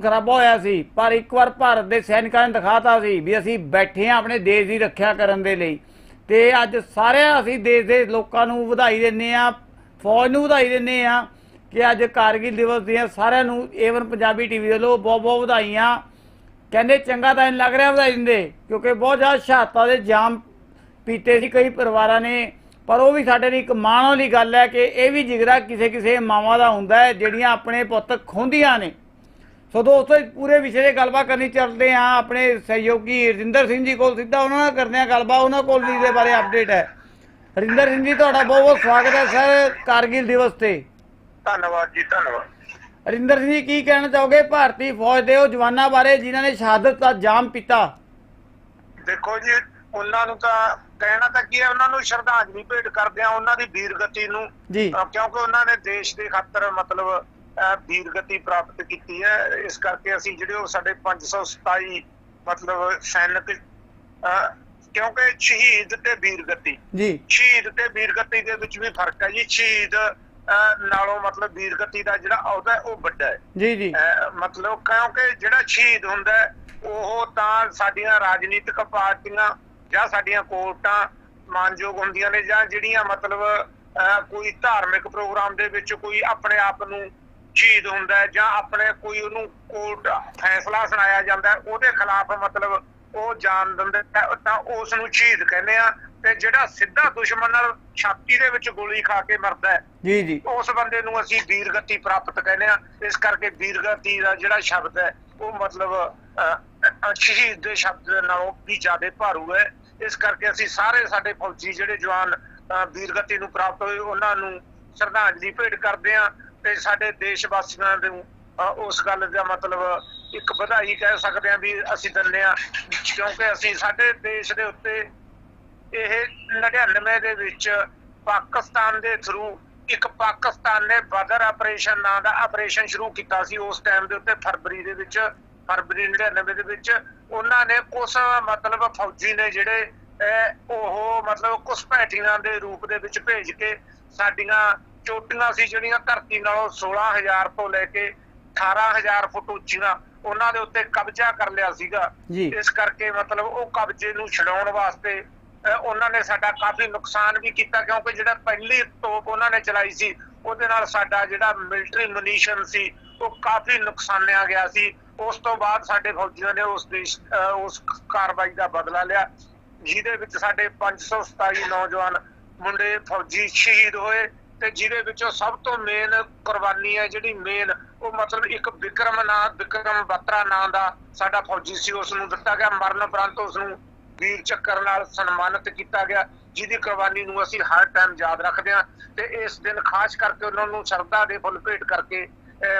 ਖੂਨ ਖਰਾਬਾ ਹੋਇਆ ਸੀ, ਪਰ ਇੱਕ ਵਾਰ ਭਾਰਤ ਦੇ ਸੈਨਿਕਾਂ ਨੇ ਦਿਖਾਤਾ ਸੀ ਵੀ ਅਸੀਂ ਬੈਠੇ ਹਾਂ ਆਪਣੇ ਦੇਸ਼ ਦੀ ਰੱਖਿਆ ਕਰਨ ਦੇ ਲਈ। ਤੇ ਅੱਜ ਸਾਰਿਆਂ ਅਸੀਂ ਦੇਸ਼ ਦੇ ਲੋਕਾਂ ਨੂੰ ਵਧਾਈ ਦਿੰਨੇ ਆ ਫੌਜ ਨੂੰ ਵਧਾਈ ਦਿੰਨੇ ਆ ਕਿ ਅੱਜ ਕਾਰਗਿਲ ਦਿਵਸ ਦੀਆਂ ਸਾਰਿਆਂ ਨੂੰ ਏਵਨ ਪੰਜਾਬੀ ਟੀਵੀ ਵੱਲੋਂ ਬਹੁਤ ਬਹੁਤ ਵਧਾਈਆਂ। ਕਹਿੰਦੇ ਚੰਗਾ ਤਾਂ ਨਹੀਂ ਲੱਗ ਰਿਹਾ ਵਧਾਈ ਦਿੰਦੇ, ਕਿਉਂਕਿ ਬਹੁਤ ਜ਼ਿਆਦਾ ਸ਼ਹਾਦਤਾਂ ਦੇ ਜਾਮ ਪੀਤੇ ਸੀ ਕਈ ਪਰਿਵਾਰਾਂ ਨੇ। ਪਰ ਉਹ ਵੀ ਸਾਡੇ ਲਈ ਇੱਕ ਮਾਣ ਵਾਲੀ ਗੱਲ ਹੈ ਕਿ ਇਹ ਵੀ ਜਿਗਰਾ ਕਿਸੇ ਕਿਸੇ ਮਾਵਾਂ ਦਾ ਹੁੰਦਾ ਹੈ ਜਿਹੜੀਆਂ ਆਪਣੇ ਪੁੱਤ ਖੋਂਦੀਆਂ ਨੇ। ਸੋ ਦੋਸਤੋ ਇਸ ਪੂਰੇ ਵਿਸ਼ੇ 'ਤੇ ਗੱਲਬਾਤ ਕਰਨੀ ਚੱਲਦੇ ਹਾਂ। ਆਪਣੇ ਸਹਿਯੋਗੀ ਰਜਿੰਦਰ ਸਿੰਘ ਜੀ ਕੋਲ ਸਿੱਧਾ ਉਹਨਾਂ ਨਾਲ ਕਰਦੇ ਹਾਂ ਗੱਲਬਾਤ। ਉਹਨਾਂ ਕੋਲ ਵੀ ਇਹਦੇ ਬਾਰੇ ਅਪਡੇਟ ਹੈ। ਰਜਿੰਦਰ ਸਿੰਘ ਜੀ ਤੁਹਾਡਾ ਬਹੁਤ ਬਹੁਤ ਸਵਾਗਤ ਹੈ ਸਰ ਕਾਰਗਿਲ ਦਿਵਸ ਤੇ। ਧੰਨਵਾਦ ਜੀ ਧੰਨਵਾਦ। ਰਜਿੰਦਰ ਸਿੰਘ ਜੀ ਕੀ ਕਹਿਣਾ ਚਾਹੋਗੇ? ਭਾਰਤੀ ਫੌਜ ਦੇ ਉਹ ਜਵਾਨਾਂ ਬਾਰੇ ਜਿਨ੍ਹਾਂ ਨੇ ਸ਼ਹਾਦਤ ਦਾ ਜਾਮ ਪੀਤਾ। ਦੇਖੋ ਜੀ ਉਹਨਾਂ ਨੂੰ ਤਾਂ ਕਹਿਣਾ ਤਾਂ ਕੀ ਹੈ ਉਹਨਾਂ ਨੂੰ ਸ਼ਰਧਾਂਜਲੀ ਭੇਟ ਕਰਦੇ ਆ ਉਹਨਾਂ ਦੀ ਵੀਰਗਤੀ ਨੂੰ। ਕਿਉਂਕਿ ਉਹਨਾਂ ਨੇ ਦੇਸ਼ ਦੇ ਖਾਤਰ ਮਤਲਬ ਅਹ ਵੀਰਗਤੀ ਪ੍ਰਾਪਤ ਕੀਤੀ ਹੈ। ਇਸ ਕਰਕੇ ਅਸੀਂ ਜਿਹੜੇ ਉਹ ਸਾਡੇ 527 ਮਤਲਬ ਸੈਨਿਕ ਕਿਉਂਕਿ ਸ਼ਹੀਦ ਤੇ ਵੀਰਗਤੀ ਜੀ। ਸ਼ਹੀਦ ਤੇ ਵੀਰਗਤੀ ਦੇ ਵਿੱਚ ਵੀ ਫ਼ਰਕ ਹੈ ਜੀ। ਸ਼ਹੀਦ ਨਾਲੋਂ ਮਤਲਬ ਵੀਰਗਤੀ ਦਾ ਜਿਹੜਾ ਅਹੁਦਾ ਉਹ ਵੱਡਾ ਹੈ। ਜੀ ਜੀ। ਮਤਲਬ ਕਿਉਂਕਿ ਜਿਹੜਾ ਸ਼ਹੀਦ ਹੁੰਦਾ ਉਹ ਤਾਂ ਸਾਡੀਆਂ ਰਾਜਨੀਤਿਕ ਪਾਰਟੀਆਂ ਜਾਂ ਸਾਡੀਆਂ ਕੋਰਟਾਂ ਮਾਨਯੋਗ ਹੁੰਦੀਆਂ ਨੇ ਜਾਂ ਜਿਹੜੀਆਂ ਮਤਲਬ ਕੋਈ ਧਾਰਮਿਕ ਪ੍ਰੋਗਰਾਮ ਦੇ ਵਿੱਚ ਕੋਈ ਆਪਣੇ ਆਪ ਨੂੰ ਸ਼ਹੀਦ ਹੁੰਦਾ ਜਾਂ ਆਪਣੇ ਕੋਈ ਉਹਨੂੰ ਕੋਰਟ ਫੈਸਲਾ ਸੁਣਾਇਆ ਜਾਂਦਾ ਉਹਦੇ ਖਿਲਾਫ ਮਤਲਬ ਉਹ ਜਾਨ ਦਿੰਦੇ ਤਾਂ ਉਸ ਨੂੰ ਸ਼ਹੀਦ ਕਹਿੰਦੇ ਆ ਤੇ ਜਿਹੜਾ ਸਿੱਧਾ ਦੁਸ਼ਮਣ ਨਾਲ ਛਾਤੀ ਦੇ ਵਿੱਚ ਗੋਲੀ ਖਾ ਕੇ ਮਰਦਾ ਹੈ ਜੀ ਜੀ। ਉਸ ਬੰਦੇ ਨੂੰ ਅਸੀਂ ਵੀਰਗਤੀ ਪ੍ਰਾਪਤ ਕਹਿੰਦੇ ਆ ਇਸ ਕਰਕੇ ਵੀਰਗਤੀ ਦਾ ਜਿਹੜਾ ਸ਼ਬਦ ਹੈ ਉਹ ਮਤਲਬ ਸ਼ਹੀਦ ਦੇ ਸ਼ਬਦ ਨਾਲੋਂ ਵੀ ਜ਼ਿਆਦਾ ਭਾਰੂ ਹੈ ਇਸ ਕਰਕੇ ਅਸੀਂ ਸਾਰੇ ਸਾਡੇ ਫੌਜੀ ਜਿਹੜੇ ਜਵਾਨ ਵੀਰਗਤੀ ਨੂੰ ਪ੍ਰਾਪਤ ਹੋਏ ਉਹਨਾਂ ਨੂੰ ਸ਼ਰਧਾਂਜਲੀ ਭੇਟ ਕਰਦੇ ਆ ਤੇ ਸਾਡੇ ਦੇਸ਼ ਵਾਸੀਆਂ ਨੂੰ ਉਸ ਗੱਲ ਦਾ ਮਤਲਬ ਇੱਕ ਵਧਾਈ ਕਹਿ ਸਕਦੇ ਆ ਵੀ ਅਸੀਂ ਦਿੰਦੇ ਆ ਕਿਉਂਕਿ ਅਸੀਂ ਸਾਡੇ ਦੇਸ਼ ਦੇ ਉੱਤੇ ਇਹ 99 ਦੇ ਵਿੱਚ ਪਾਕਿਸਤਾਨ ਦੇ ਥਰੂ ਇੱਕ ਪਾਕਿਸਤਾਨ ਨੇ ਬਦਰ ਆਪਰੇਸ਼ਨ ਨਾਂ ਦਾ ਆਪਰੇਸ਼ਨ ਸ਼ੁਰੂ ਕੀਤਾ ਸੀ ਉਸ ਟਾਈਮ ਦੇ ਉੱਤੇ, ਫਰਵਰੀ ਦੇ ਵਿੱਚ, ਫਰਵਰੀ 99 ਦੇ ਵਿੱਚ। ਉਹਨਾਂ ਨੇ ਉਸ ਮਤਲਬ ਫੌਜੀ ਨੇ ਜਿਹੜੇ ਉਹ ਮਤਲਬ ਘੁਸਪੈਠੀਆਂ ਦੇ ਰੂਪ ਦੇ ਵਿੱਚ ਭੇਜ ਕੇ ਸਾਡੀਆਂ ਚੋਟੀਆਂ ਸੀ ਜਿਹੜੀਆਂ ਧਰਤੀ ਨਾਲੋਂ 16000 ਤੋਂ ਲੈ ਕੇ 18000 ਫੁੱਟ ਉੱਚੀਆਂ ਉਹਨਾਂ ਦੇ ਉੱਤੇ ਕਬਜ਼ਾ ਕਰ ਲਿਆ ਸੀਗਾ। ਇਸ ਕਰਕੇ ਮਤਲਬ ਉਹ ਕਬਜ਼ੇ ਨੂੰ ਛਡਾਉਣ ਵਾਸਤੇ ਉਹਨਾਂ ਨੇ ਸਾਡਾ ਕਾਫੀ ਨੁਕਸਾਨ ਵੀ ਕੀਤਾ ਕਿਉਂਕਿ ਜਿਹੜਾ ਪਹਿਲੀ ਤੋਪ ਉਹਨਾਂ ਨੇ ਚਲਾਈ ਸੀ ਉਹਦੇ ਨਾਲ ਸਾਡਾ ਜਿਹੜਾ ਮਿਲਟਰੀ ਮਨੀਸ਼ਨ ਸੀ ਉਹ ਕਾਫੀ ਨੁਕਸਾਨਿਆ ਗਿਆ ਸੀ। ਉਸ ਤੋਂ ਬਾਅਦ ਸਾਡੇ ਫੌਜੀਆਂ ਨੇ ਉਸ ਦੇਸ਼ ਉਸ ਕਾਰਵਾਈ ਦਾ ਬਦਲਾ ਲਿਆ ਜਿਹਦੇ ਵਿੱਚ ਸਾਡੇ 527 ਨੌਜਵਾਨ ਮੁੰਡੇ ਫੌਜੀ ਸ਼ਹੀਦ ਹੋਏ। ਤੇ ਜਿਹਦੇ ਵਿੱਚੋਂ ਸਭ ਤੋਂ ਮੇਨ ਕੁਰਬਾਨੀ ਹੈ ਜਿਹੜੀ ਮੇਨ ਉਹ ਮਤਲਬ ਇੱਕ ਵਿਕਰਮ ਨਾਂ, ਵਿਕਰਮ ਬਤਰਾ ਨਾਂ ਦਾ ਸਾਡਾ ਫੌਜੀ ਸੀ ਉਸ ਨੂੰ ਦਿੱਤਾ ਗਿਆ। ਮਰਨ ਉਪਰੰਤ ਉਸ ਨੂੰ ਵੀਰ ਚੱਕਰ ਨਾਲ ਸਨਮਾਨਿਤ ਕੀਤਾ ਗਿਆ, ਜਿਹਦੀ ਕੁਰਬਾਨੀ ਨੂੰ ਅਸੀਂ ਹਰ ਟਾਈਮ ਯਾਦ ਰੱਖਦੇ ਹਾਂ ਤੇ ਇਸ ਦਿਨ ਖਾਸ ਕਰਕੇ ਉਹਨਾਂ ਨੂੰ ਸ਼ਰਧਾ ਦੇ ਫੁੱਲ ਭੇਟ ਕਰਕੇ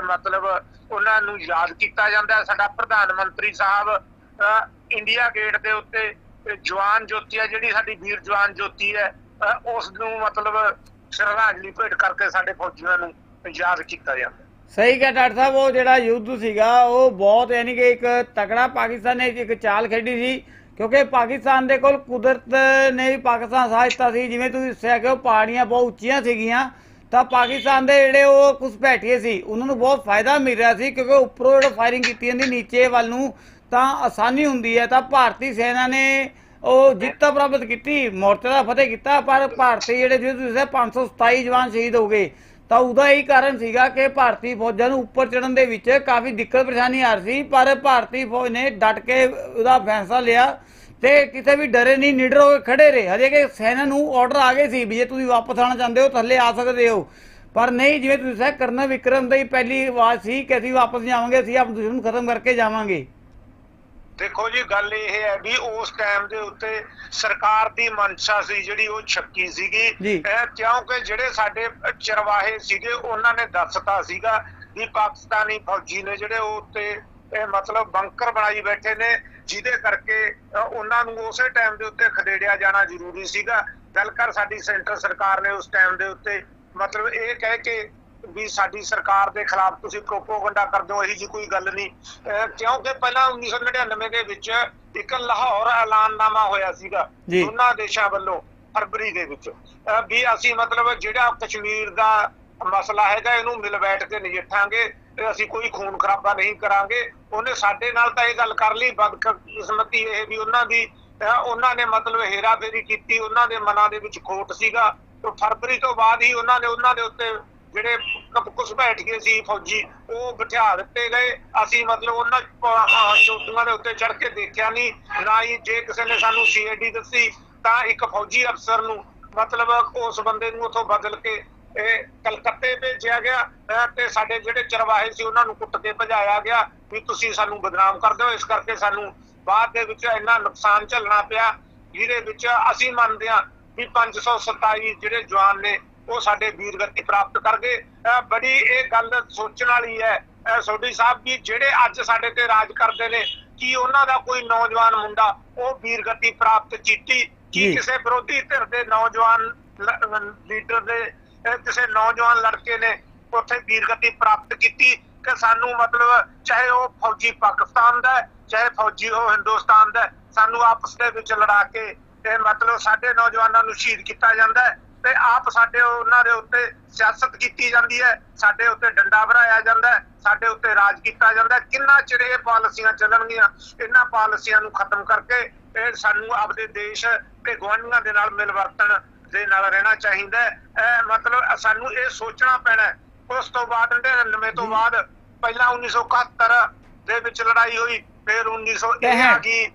ਮਤਲਬ ਉਹਨਾਂ ਨੂੰ ਯਾਦ ਕੀਤਾ ਜਾਂਦਾ ਹੈ। ਸਾਡਾ ਪ੍ਰਧਾਨ ਮੰਤਰੀ ਸਾਹਿਬ, ਅਹ, ਇੰਡੀਆ ਗੇਟ ਦੇ ਉੱਤੇ ਜਵਾਨ ਜੋਤੀ ਹੈ, ਜਿਹੜੀ ਸਾਡੀ ਵੀਰ ਜਵਾਨ ਜੋਤੀ ਹੈ, ਅਹ ਉਸ ਨੂੰ ਮਤਲਬ ਸ਼ਰਧਾਂਜਲੀ ਭੇਟ ਕਰਕੇ ਸਾਡੇ ਫੌਜੀਆਂ ਨੂੰ ਯਾਦ ਕੀਤਾ ਜਾਂਦਾ। ਸਹੀ ਕਿਹਾ ਡਾਕਟਰ ਸਾਹਿਬ, ਉਹ ਜਿਹੜਾ ਯੁੱਧ ਸੀਗਾ, ਉਹ ਬਹੁਤ ਯਾਨੀ ਕਿ ਇੱਕ ਤਕੜਾ ਪਾਕਿਸਤਾਨ ਨੇ ਇੱਕ ਚਾਲ ਖੇਡੀ ਸੀ, ਕਿਉਂਕਿ ਪਾਕਿਸਤਾਨ ਦੇ ਕੋਲ ਕੁਦਰਤ ਨੇ ਵੀ ਪਾਕਿਸਤਾਨ ਸਾਥ ਸੀ। ਜਿਵੇਂ ਤੁਸੀਂ ਦੱਸਿਆ ਕਿ ਉਹ ਪਹਾੜੀਆਂ ਬਹੁਤ ਉੱਚੀਆਂ ਸੀਗੀਆਂ, ਤਾਂ ਪਾਕਿਸਤਾਨ ਦੇ ਜਿਹੜੇ ਉਹ ਘੁਸਪੈਠੀਏ ਸੀ, ਉਹਨਾਂ ਨੂੰ ਬਹੁਤ ਫਾਇਦਾ ਮਿਲ ਰਿਹਾ ਸੀ, ਕਿਉਂਕਿ ਉੱਪਰੋਂ ਜਿਹੜਾ ਫਾਇਰਿੰਗ ਕੀਤੀ ਜਾਂਦੀ ਨੀਚੇ ਵੱਲ ਨੂੰ, ਤਾਂ ਆਸਾਨੀ ਹੁੰਦੀ ਹੈ। ਤਾਂ ਭਾਰਤੀ ਸੈਨਾ ਨੇ ਉਹ ਜਿੱਤ ਪ੍ਰਾਪਤ ਕੀਤੀ, ਮੋਰਚੇ ਦਾ ਫਤਿਹ ਕੀਤਾ, ਪਰ ਭਾਰਤੀ ਜਿਹੜੇ ਜਿਵੇਂ ਤੁਸੀਂ ਦੱਸਿਆ 527 ਜਵਾਨ ਸ਼ਹੀਦ ਹੋ ਗਏ। ਤਾਂ ਉਹਦਾ ਇਹੀ ਕਾਰਨ ਸੀਗਾ ਕਿ ਭਾਰਤੀ ਫੌਜਾਂ ਨੂੰ ਉੱਪਰ ਚੜਨ ਦੇ ਵਿੱਚ ਕਾਫੀ ਦਿੱਕਤ ਪਰੇਸ਼ਾਨੀ ਆ ਰਹੀ ਸੀ, ਪਰ ਭਾਰਤੀ ਫੌਜ ਨੇ ਡਟ ਕੇ ਉਹਦਾ ਫੈਸਲਾ ਲਿਆ ਤੇ ਕਿਸੇ ਵੀ ਡਰੇ ਨਹੀਂ, ਨਿਡਰ ਹੋ ਕੇ ਖੜੇ ਰਹੇ। ਹਜੇ ਕਿ ਸੈਨਾ ਨੂੰ ਆਰਡਰ ਆ ਗਏ ਸੀ ਵੀ ਜੇ ਤੁਸੀਂ ਵਾਪਸ ਆਉਣਾ ਚਾਹੁੰਦੇ ਹੋ, ਥੱਲੇ ਆ ਸਕਦੇ ਹੋ। ਪਰ ਨਹੀਂ, ਜਿਵੇਂ ਤੁਸੀਂ ਦੱਸਿਆ, ਕਰਨਾ ਵਿਕਰਮ ਦੀ ਪਹਿਲੀ ਆਵਾਜ਼ ਸੀ ਕਿ ਅਸੀਂ ਵਾਪਸ ਜਾਵਾਂਗੇ, ਅਸੀਂ ਆਪ ਦੁਸ਼ਮਣ ਨੂੰ ਖਤਮ ਕਰਕੇ ਜਾਵਾਂਗੇ। ਦੇਖੋ ਜੀ ਗੱਲ ਇਹ ਹੈ ਵੀ ਉਸ ਟਾਈਮ ਦੇ ਉੱਤੇ ਸਰਕਾਰ ਦੀ ਮਨਸ਼ਾ ਸੀ ਜਿਹੜੀ ਉਹ ਛੱਕੀ ਸੀਗੀ। ਇਹ ਕਿਉਂਕਿ ਜਿਹੜੇ ਸਾਡੇ ਚਰਵਾਹੇ ਸੀਗੇ ਉਹਨਾਂ ਨੇ ਦੱਸਤਾ ਸੀਗਾ ਵੀ ਪਾਕਿਸਤਾਨੀ ਫੌਜੀ ਨੇ ਜਿਹੜੇ ਉਹ ਉੱਤੇ ਇਹ ਮਤਲਬ ਬੰਕਰ ਬਣਾਈ ਬੈਠੇ ਨੇ ਜਿਹਦੇ ਕਰਕੇ ਉਹਨਾਂ ਨੂੰ ਉਸੇ ਟਾਈਮ ਦੇ ਉੱਤੇ ਖਦੇੜਿਆ ਜਾਣਾ ਜ਼ਰੂਰੀ ਸੀਗਾ। ਗੱਲ ਕਰ ਸਾਡੀ ਸੈਂਟਰ ਸਰਕਾਰ ਨੇ ਉਸ ਟਾਈਮ ਦੇ ਉੱਤੇ। ਮਤਲਬ ਇਹ ਕਹਿ ਕੇ ਵੀ ਸਾਡੀ ਸਰਕਾਰ ਦੇ ਖਿਲਾਫ ਤੁਸੀਂ ਪ੍ਰੋਪੋਗੰਡਾ ਕਰਦੇ ਹੋ ਇਹੀ ਜੀ ਕੋਈ ਗੱਲ ਨਹੀਂ। ਕਿਉਂਕਿ ਪਹਿਲਾਂ 1999 ਦੇ ਵਿੱਚ ਇੱਕ ਲਾਹੌਰ ਐਲਾਨਨਾਮਾ ਹੋਇਆ ਸੀਗਾ। ਦੋਨਾਂ ਦੇਸ਼ਾਂ ਵੱਲੋਂ ਫਰਵਰੀ ਦੇ ਵਿੱਚ। ਵੀ ਅਸੀਂ ਮਤਲਬ ਜਿਹੜਾ ਕਸ਼ਮੀਰ ਦਾ ਮਸਲਾ ਹੈਗਾ ਇਹਨੂੰ ਮਿਲ ਬੈਠ ਕੇ ਨਜਿੱਠਾਂਗੇ ਤੇ ਅਸੀਂ ਕੋਈ ਖੂਨ ਖਰਾਬਾ ਨਹੀਂ ਕਰਾਂਗੇ। ਉਹਨੇ ਸਾਡੇ ਨਾਲ ਤਾਂ ਇਹ ਗੱਲ ਕਰ ਲਈ ਬਦਕਿਸਮਤੀ ਇਹ ਵੀ ਉਹਨਾਂ ਦੀ ਉਹਨਾਂ ਨੇ ਮਤਲਬ ਹੇਰਾਫੇਰੀ ਕੀਤੀ ਉਹਨਾਂ ਦੇ ਮਨਾਂ ਦੇ ਵਿੱਚ ਖੋਟ ਸੀਗਾ। ਤੇ ਫਰਵਰੀ ਤੋਂ ਬਾਅਦ ਹੀ ਉਹਨਾਂ ਨੇ ਉਹਨਾਂ ਦੇ ਉੱਤੇ ਜਿਹੜੇ ਘੁਸਪੈਠ ਗਏ ਸੀ ਫੌਜੀ ਉਹ ਬਿਠਾ ਦਿੱਤੇ ਗਏ। ਅਸੀਂ ਮਤਲਬ ਉਹਨਾਂ ਅਹ, ਦੇ ਉੱਤੇ ਚੜ ਕੇ ਦੇਖਿਆ ਨਹੀਂ। ਨਾ ਹੀ ਜੇ ਕਿਸੇ ਨੇ ਸਾਨੂੰ ਸੀਆਈਡੀ ਦੱਸੀ ਤਾਂ ਇੱਕ ਫੌਜੀ ਅਫਸਰ ਨੂੰ ਮਤਲਬ ਉਸ ਬੰਦੇ ਨੂੰ ਉੱਥੋਂ ਬਦਲ ਕੇ ਇਹ ਕਲਕੱਤੇ ਭੇਜਿਆ ਗਿਆ ਤੇ ਸਾਡੇ ਜਿਹੜੇ ਚਰਵਾਹੇ ਸੀ ਉਹਨਾਂ ਨੂੰ ਕੁੱਟ ਕੇ ਭਜਾਇਆ ਗਿਆ ਵੀ ਤੁਸੀਂ ਸਾਨੂੰ ਬਦਨਾਮ ਕਰਦੇ ਹੋ ਇਸ ਕਰਕੇ ਸਾਨੂੰ ਬਾਅਦ ਦੇ ਵਿੱਚ ਇੰਨਾ ਨੁਕਸਾਨ ਝੱਲਣਾ ਪਿਆ। ਜਿਹਦੇ ਵਿੱਚ ਅਸੀਂ ਮੰਨਦੇ ਹਾਂ ਵੀ 527 ਜਿਹੜੇ ਜਵਾਨ ਨੇ ਉਹ ਸਾਡੇ ਵੀਰਗਤੀ ਪ੍ਰਾਪਤ ਕਰ ਗਏ ਬੜੀ ਇਹ ਗੱਲ ਸੋਚਣ ਵਾਲੀ ਹੈ। ਸੋਢੀ ਸਾਹਿਬ ਵੀ ਜਿਹੜੇ ਅੱਜ ਸਾਡੇ ਤੇ ਰਾਜ ਕਰਦੇ ਨੇ ਕੀ ਉਹਨਾਂ ਦਾ ਕੋਈ ਨੌਜਵਾਨ ਮੁੰਡਾ ਉਹ ਵੀਰਗਤੀ ਪ੍ਰਾਪਤ ਕੀਤੀ ਜੀ। ਕੀ ਕਿਸੇ ਵਿਰੋਧੀ ਧਿਰ ਦੇ ਨੌਜਵਾਨ ਲੀਡਰ ਦੇ ਕਿਸੇ ਨੌਜਵਾਨ ਲੜਕੇ ਨੇ ਉੱਥੇ ਵੀਰਗਤੀ ਪ੍ਰਾਪਤ ਕੀਤੀ ਕਿ ਸਾਨੂੰ ਮਤਲਬ ਚਾਹੇ ਉਹ ਫੌਜੀ ਪਾਕਿਸਤਾਨ ਦਾ ਚਾਹੇ ਫੌਜੀ ਉਹ ਹਿੰਦੁਸਤਾਨ ਦਾ ਸਾਨੂੰ ਆਪਸ ਦੇ ਵਿੱਚ ਲੜਾ ਕੇ ਇਹ ਮਤਲਬ ਸਾਡੇ ਨੌਜਵਾਨਾਂ ਨੂੰ ਸ਼ਹੀਦ ਕੀਤਾ ਜਾਂਦਾ ਹੈ। ਤੇ ਆਪ ਸਾਡੇ ਉਹਨਾਂ ਦੇ ਉੱਤੇ ਸਿਆਸਤ ਕੀਤੀ ਜਾਂਦੀ ਹੈ ਸਾਡੇ ਉੱਤੇ ਡੰਡਾ ਭਰਾਇਆ ਜਾਂਦਾ ਹੈ ਸਾਡੇ ਉੱਤੇ ਰਾਜ ਕੀਤਾ ਜਾਂਦਾ ਹੈ। ਕਿੰਨਾ ਚਿਰ ਇਹ ਪਾਲਿਸੀਆਂ ਚੱਲਣਗੀਆਂ ਇਹਨਾਂ ਪਾਲਿਸੀਆਂ ਨੂੰ ਖਤਮ ਕਰਕੇ ਇਹ ਸਾਨੂੰ ਆਪਦੇ ਦੇਸ਼ ਤੇ ਗੁਆਂਢੀਆਂ ਦੇ ਨਾਲ ਮਿਲਵਰਤਨ ਦੇ ਨਾਲ ਰਹਿਣਾ ਚਾਹੀਦਾ ਹੈ। ਮਤਲਬ ਸਾਨੂੰ ਇਹ ਸੋਚਣਾ ਪੈਣਾ। ਉਸ ਤੋਂ ਬਾਅਦ 99 ਤੋਂ ਬਾਅਦ ਪਹਿਲਾਂ 1971 ਦੇ ਵਿੱਚ ਲੜਾਈ ਹੋਈ ਫਿਰ 1900 ਇਹ ਆ ਗਈ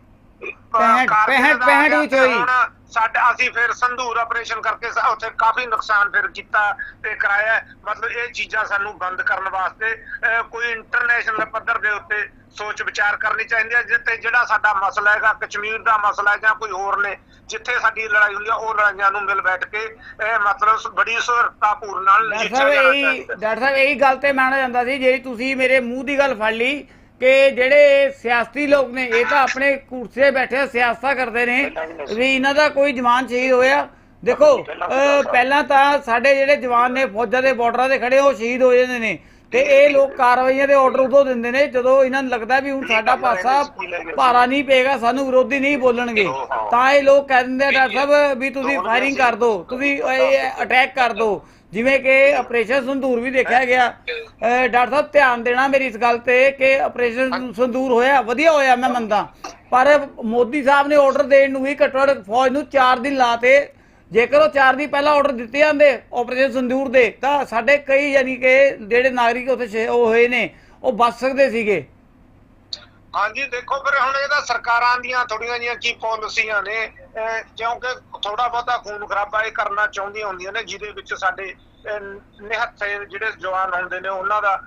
ਅਹ, ਪੈਂਹਠ- ਕਾਰਗਿਲ ਪੈਂਹਠ- ਦਾ ਆ ਪੈਂਹਠ ਗਿਆ ਵਿੱਚ ਤੇ ਹੋਈ। ਹੁਣ ਸਾਡਾ ਅਸੀਂ ਫਿਰ ਸੰਧੂਰ ਆਪਰੇਸ਼ਨ ਕਰਕੇ ਉੱਥੇ ਕਾਫੀ ਨੁਕਸਾਨ ਫਿਰ ਕੀਤਾ ਤੇ ਕਰਾਇਆ। ਮਤਲਬ ਇਹ ਚੀਜ਼ਾਂ ਸਾਨੂੰ ਬੰਦ ਕਰਨ ਵਾਸਤੇ ਕੋਈ ਇੰਟਰਨੈਸ਼ਨਲ ਪੱਧਰ ਦੇ ਉੱਤੇ ਸੋਚ ਵਿਚਾਰ ਕਰਨੀ ਚਾਹੀਦੀ ਹੈ ਜਿੱਤੇ ਜਿਹੜਾ ਸਾਡਾ ਮਸਲਾ ਹੈਗਾ ਕਸ਼ਮੀਰ ਦਾ ਮਸਲਾ ਹੈ ਜਾਂ ਕੋਈ ਹੋਰ ਨੇ ਜਿੱਥੇ ਸਾਡੀ ਲੜਾਈ ਹੁੰਦੀ ਆ ਉਹ ਲੜਾਈਆਂ ਨੂੰ ਮਿਲ ਬੈਠ ਕੇ ਇਹ ਮਤਲਬ ਬੜੀ ਸੁਹਰਤਾਪੂਰਨ ਨਾਲ ਡਾਕਟਰ ਸਾਹਿਬ ਜਾਣਾ ਇਹੀ ਡਾਕਟਰ ਸਾਹਿਬ ਇਹੀ ਗੱਲ ਤੇ ਮੈਂ ਜਾਂਦਾ ਸੀ ਜਿਹੜੀ ਤੁਸੀਂ ਮੇਰੇ ਮੂੰਹ ਦੀ ਗੱਲ ਫੜ ਲਈ ਕਿ ਜਿਹੜੇ ਸਿਆਸੀ ਲੋਕ ਨੇ ਇਹ ਤਾਂ ਆਪਣੇ ਕੁਰਸੀਏ ਬੈਠੇ ਸਿਆਸਾ ਕਰਦੇ ਨੇ। ਵੀ ਇਹਨਾਂ ਦਾ ਕੋਈ ਜਵਾਨ ਸ਼ਹੀਦ ਹੋਇਆ। ਦੇਖੋ ਪਹਿਲਾਂ ਤਾਂ ਸਾਡੇ ਜਿਹੜੇ ਜਵਾਨ ਨੇ ਫੌਜਾਂ ਦੇ ਬਾਰਡਰਾਂ ਤੇ ਖੜੇ ਉਹ ਸ਼ਹੀਦ ਹੋ ਜਾਂਦੇ ਨੇ। ਤੇ ਇਹ ਲੋਕ ਕਾਰਵਾਈਆਂ ਦੇ ਆਰਡਰ ਉਦੋਂ ਦਿੰਦੇ ਨੇ ਜਦੋਂ ਇਹਨਾਂ ਨੂੰ ਲੱਗਦਾ ਵੀ ਹੁਣ ਸਾਡਾ ਪਾਸਾ ਭਾਰਾ ਨਹੀਂ ਪਏਗਾ ਸਾਨੂੰ ਵਿਰੋਧੀ ਨਹੀਂ ਬੋਲਣਗੇ। ਤਾਂ ਇਹ ਲੋਕ ਕਹਿ ਦਿੰਦੇ ਆ ਡਾਕਟਰ ਸਾਹਿਬ ਵੀ ਤੁਸੀਂ ਫਾਇਰਿੰਗ ਕਰ ਦਿਓ ਤੁਸੀਂ ਅਟੈਕ ਕਰ ਦਿਓ ਜਿਵੇਂ ਕਿ ਆਪਰੇਸ਼ਨ ਸੰਦੂਰ ਵੀ ਦੇਖਿਆ ਗਿਆ। ਡਾਕਟਰ ਸਾਹਿਬ ਧਿਆਨ ਦੇਣਾ ਮੇਰੀ ਇਸ ਗੱਲ ਤੇ ਕਿ ਆਪਰੇਸ਼ਨ ਸੰਦੂਰ ਹੋਇਆ ਵਧੀਆ ਹੋਇਆ ਮੈਂ ਮੰਨਦਾ। ਪਰ ਮੋਦੀ ਸਾਹਿਬ ਨੇ ਆਰਡਰ ਦੇਣ ਨੂੰ ਵੀ ਘੱਟੋ ਫੌਜ ਨੂੰ 4 ਦਿਨ ਲਾਤੇ ਜੇਕਰ ਉਹ 4 ਦਿਨ ਪਹਿਲਾਂ ਆਰਡਰ ਦਿੱਤੇ ਜਾਂਦੇ ਆਪਰੇਸ਼ਨ ਸੰਦੂਰ ਦੇ ਤਾਂ ਸਾਡੇ ਕਈ ਯਾਨੀ ਕਿ ਜਿਹੜੇ ਨਾਗਰਿਕ ਉੱਥੇ ਸ਼ੇ- ਉਹ ਹੋਏ ਨੇ ਉਹ ਬਚ ਸਕਦੇ ਸੀਗੇ। ਹਾਂਜੀ, ਦੇਖੋ ਫਿਰ ਹੁਣ ਇਹਦਾ ਸਰਕਾਰਾਂ ਦੀਆਂ ਥੋੜੀਆਂ ਜੀਆਂ ਕੀ ਪਾਲਿਸੀਆਂ ਨੇ ਕਿਉਂਕਿ ਥੋੜਾ ਬਹੁਤਾ ਖੂਨ ਖਰਾਬਾ ਇਹ ਕਰਨਾ ਚਾਹੁੰਦੀਆਂ ਹੁੰਦੀਆਂ ਨੇ, ਜਿਹਦੇ ਵਿੱਚ ਸਾਡੇ ਨਿਹੱਥੇ ਜਿਹੜੇ ਜਵਾਨ ਹੁੰਦੇ ਨੇ, ਉਹਨਾਂ ਦਾ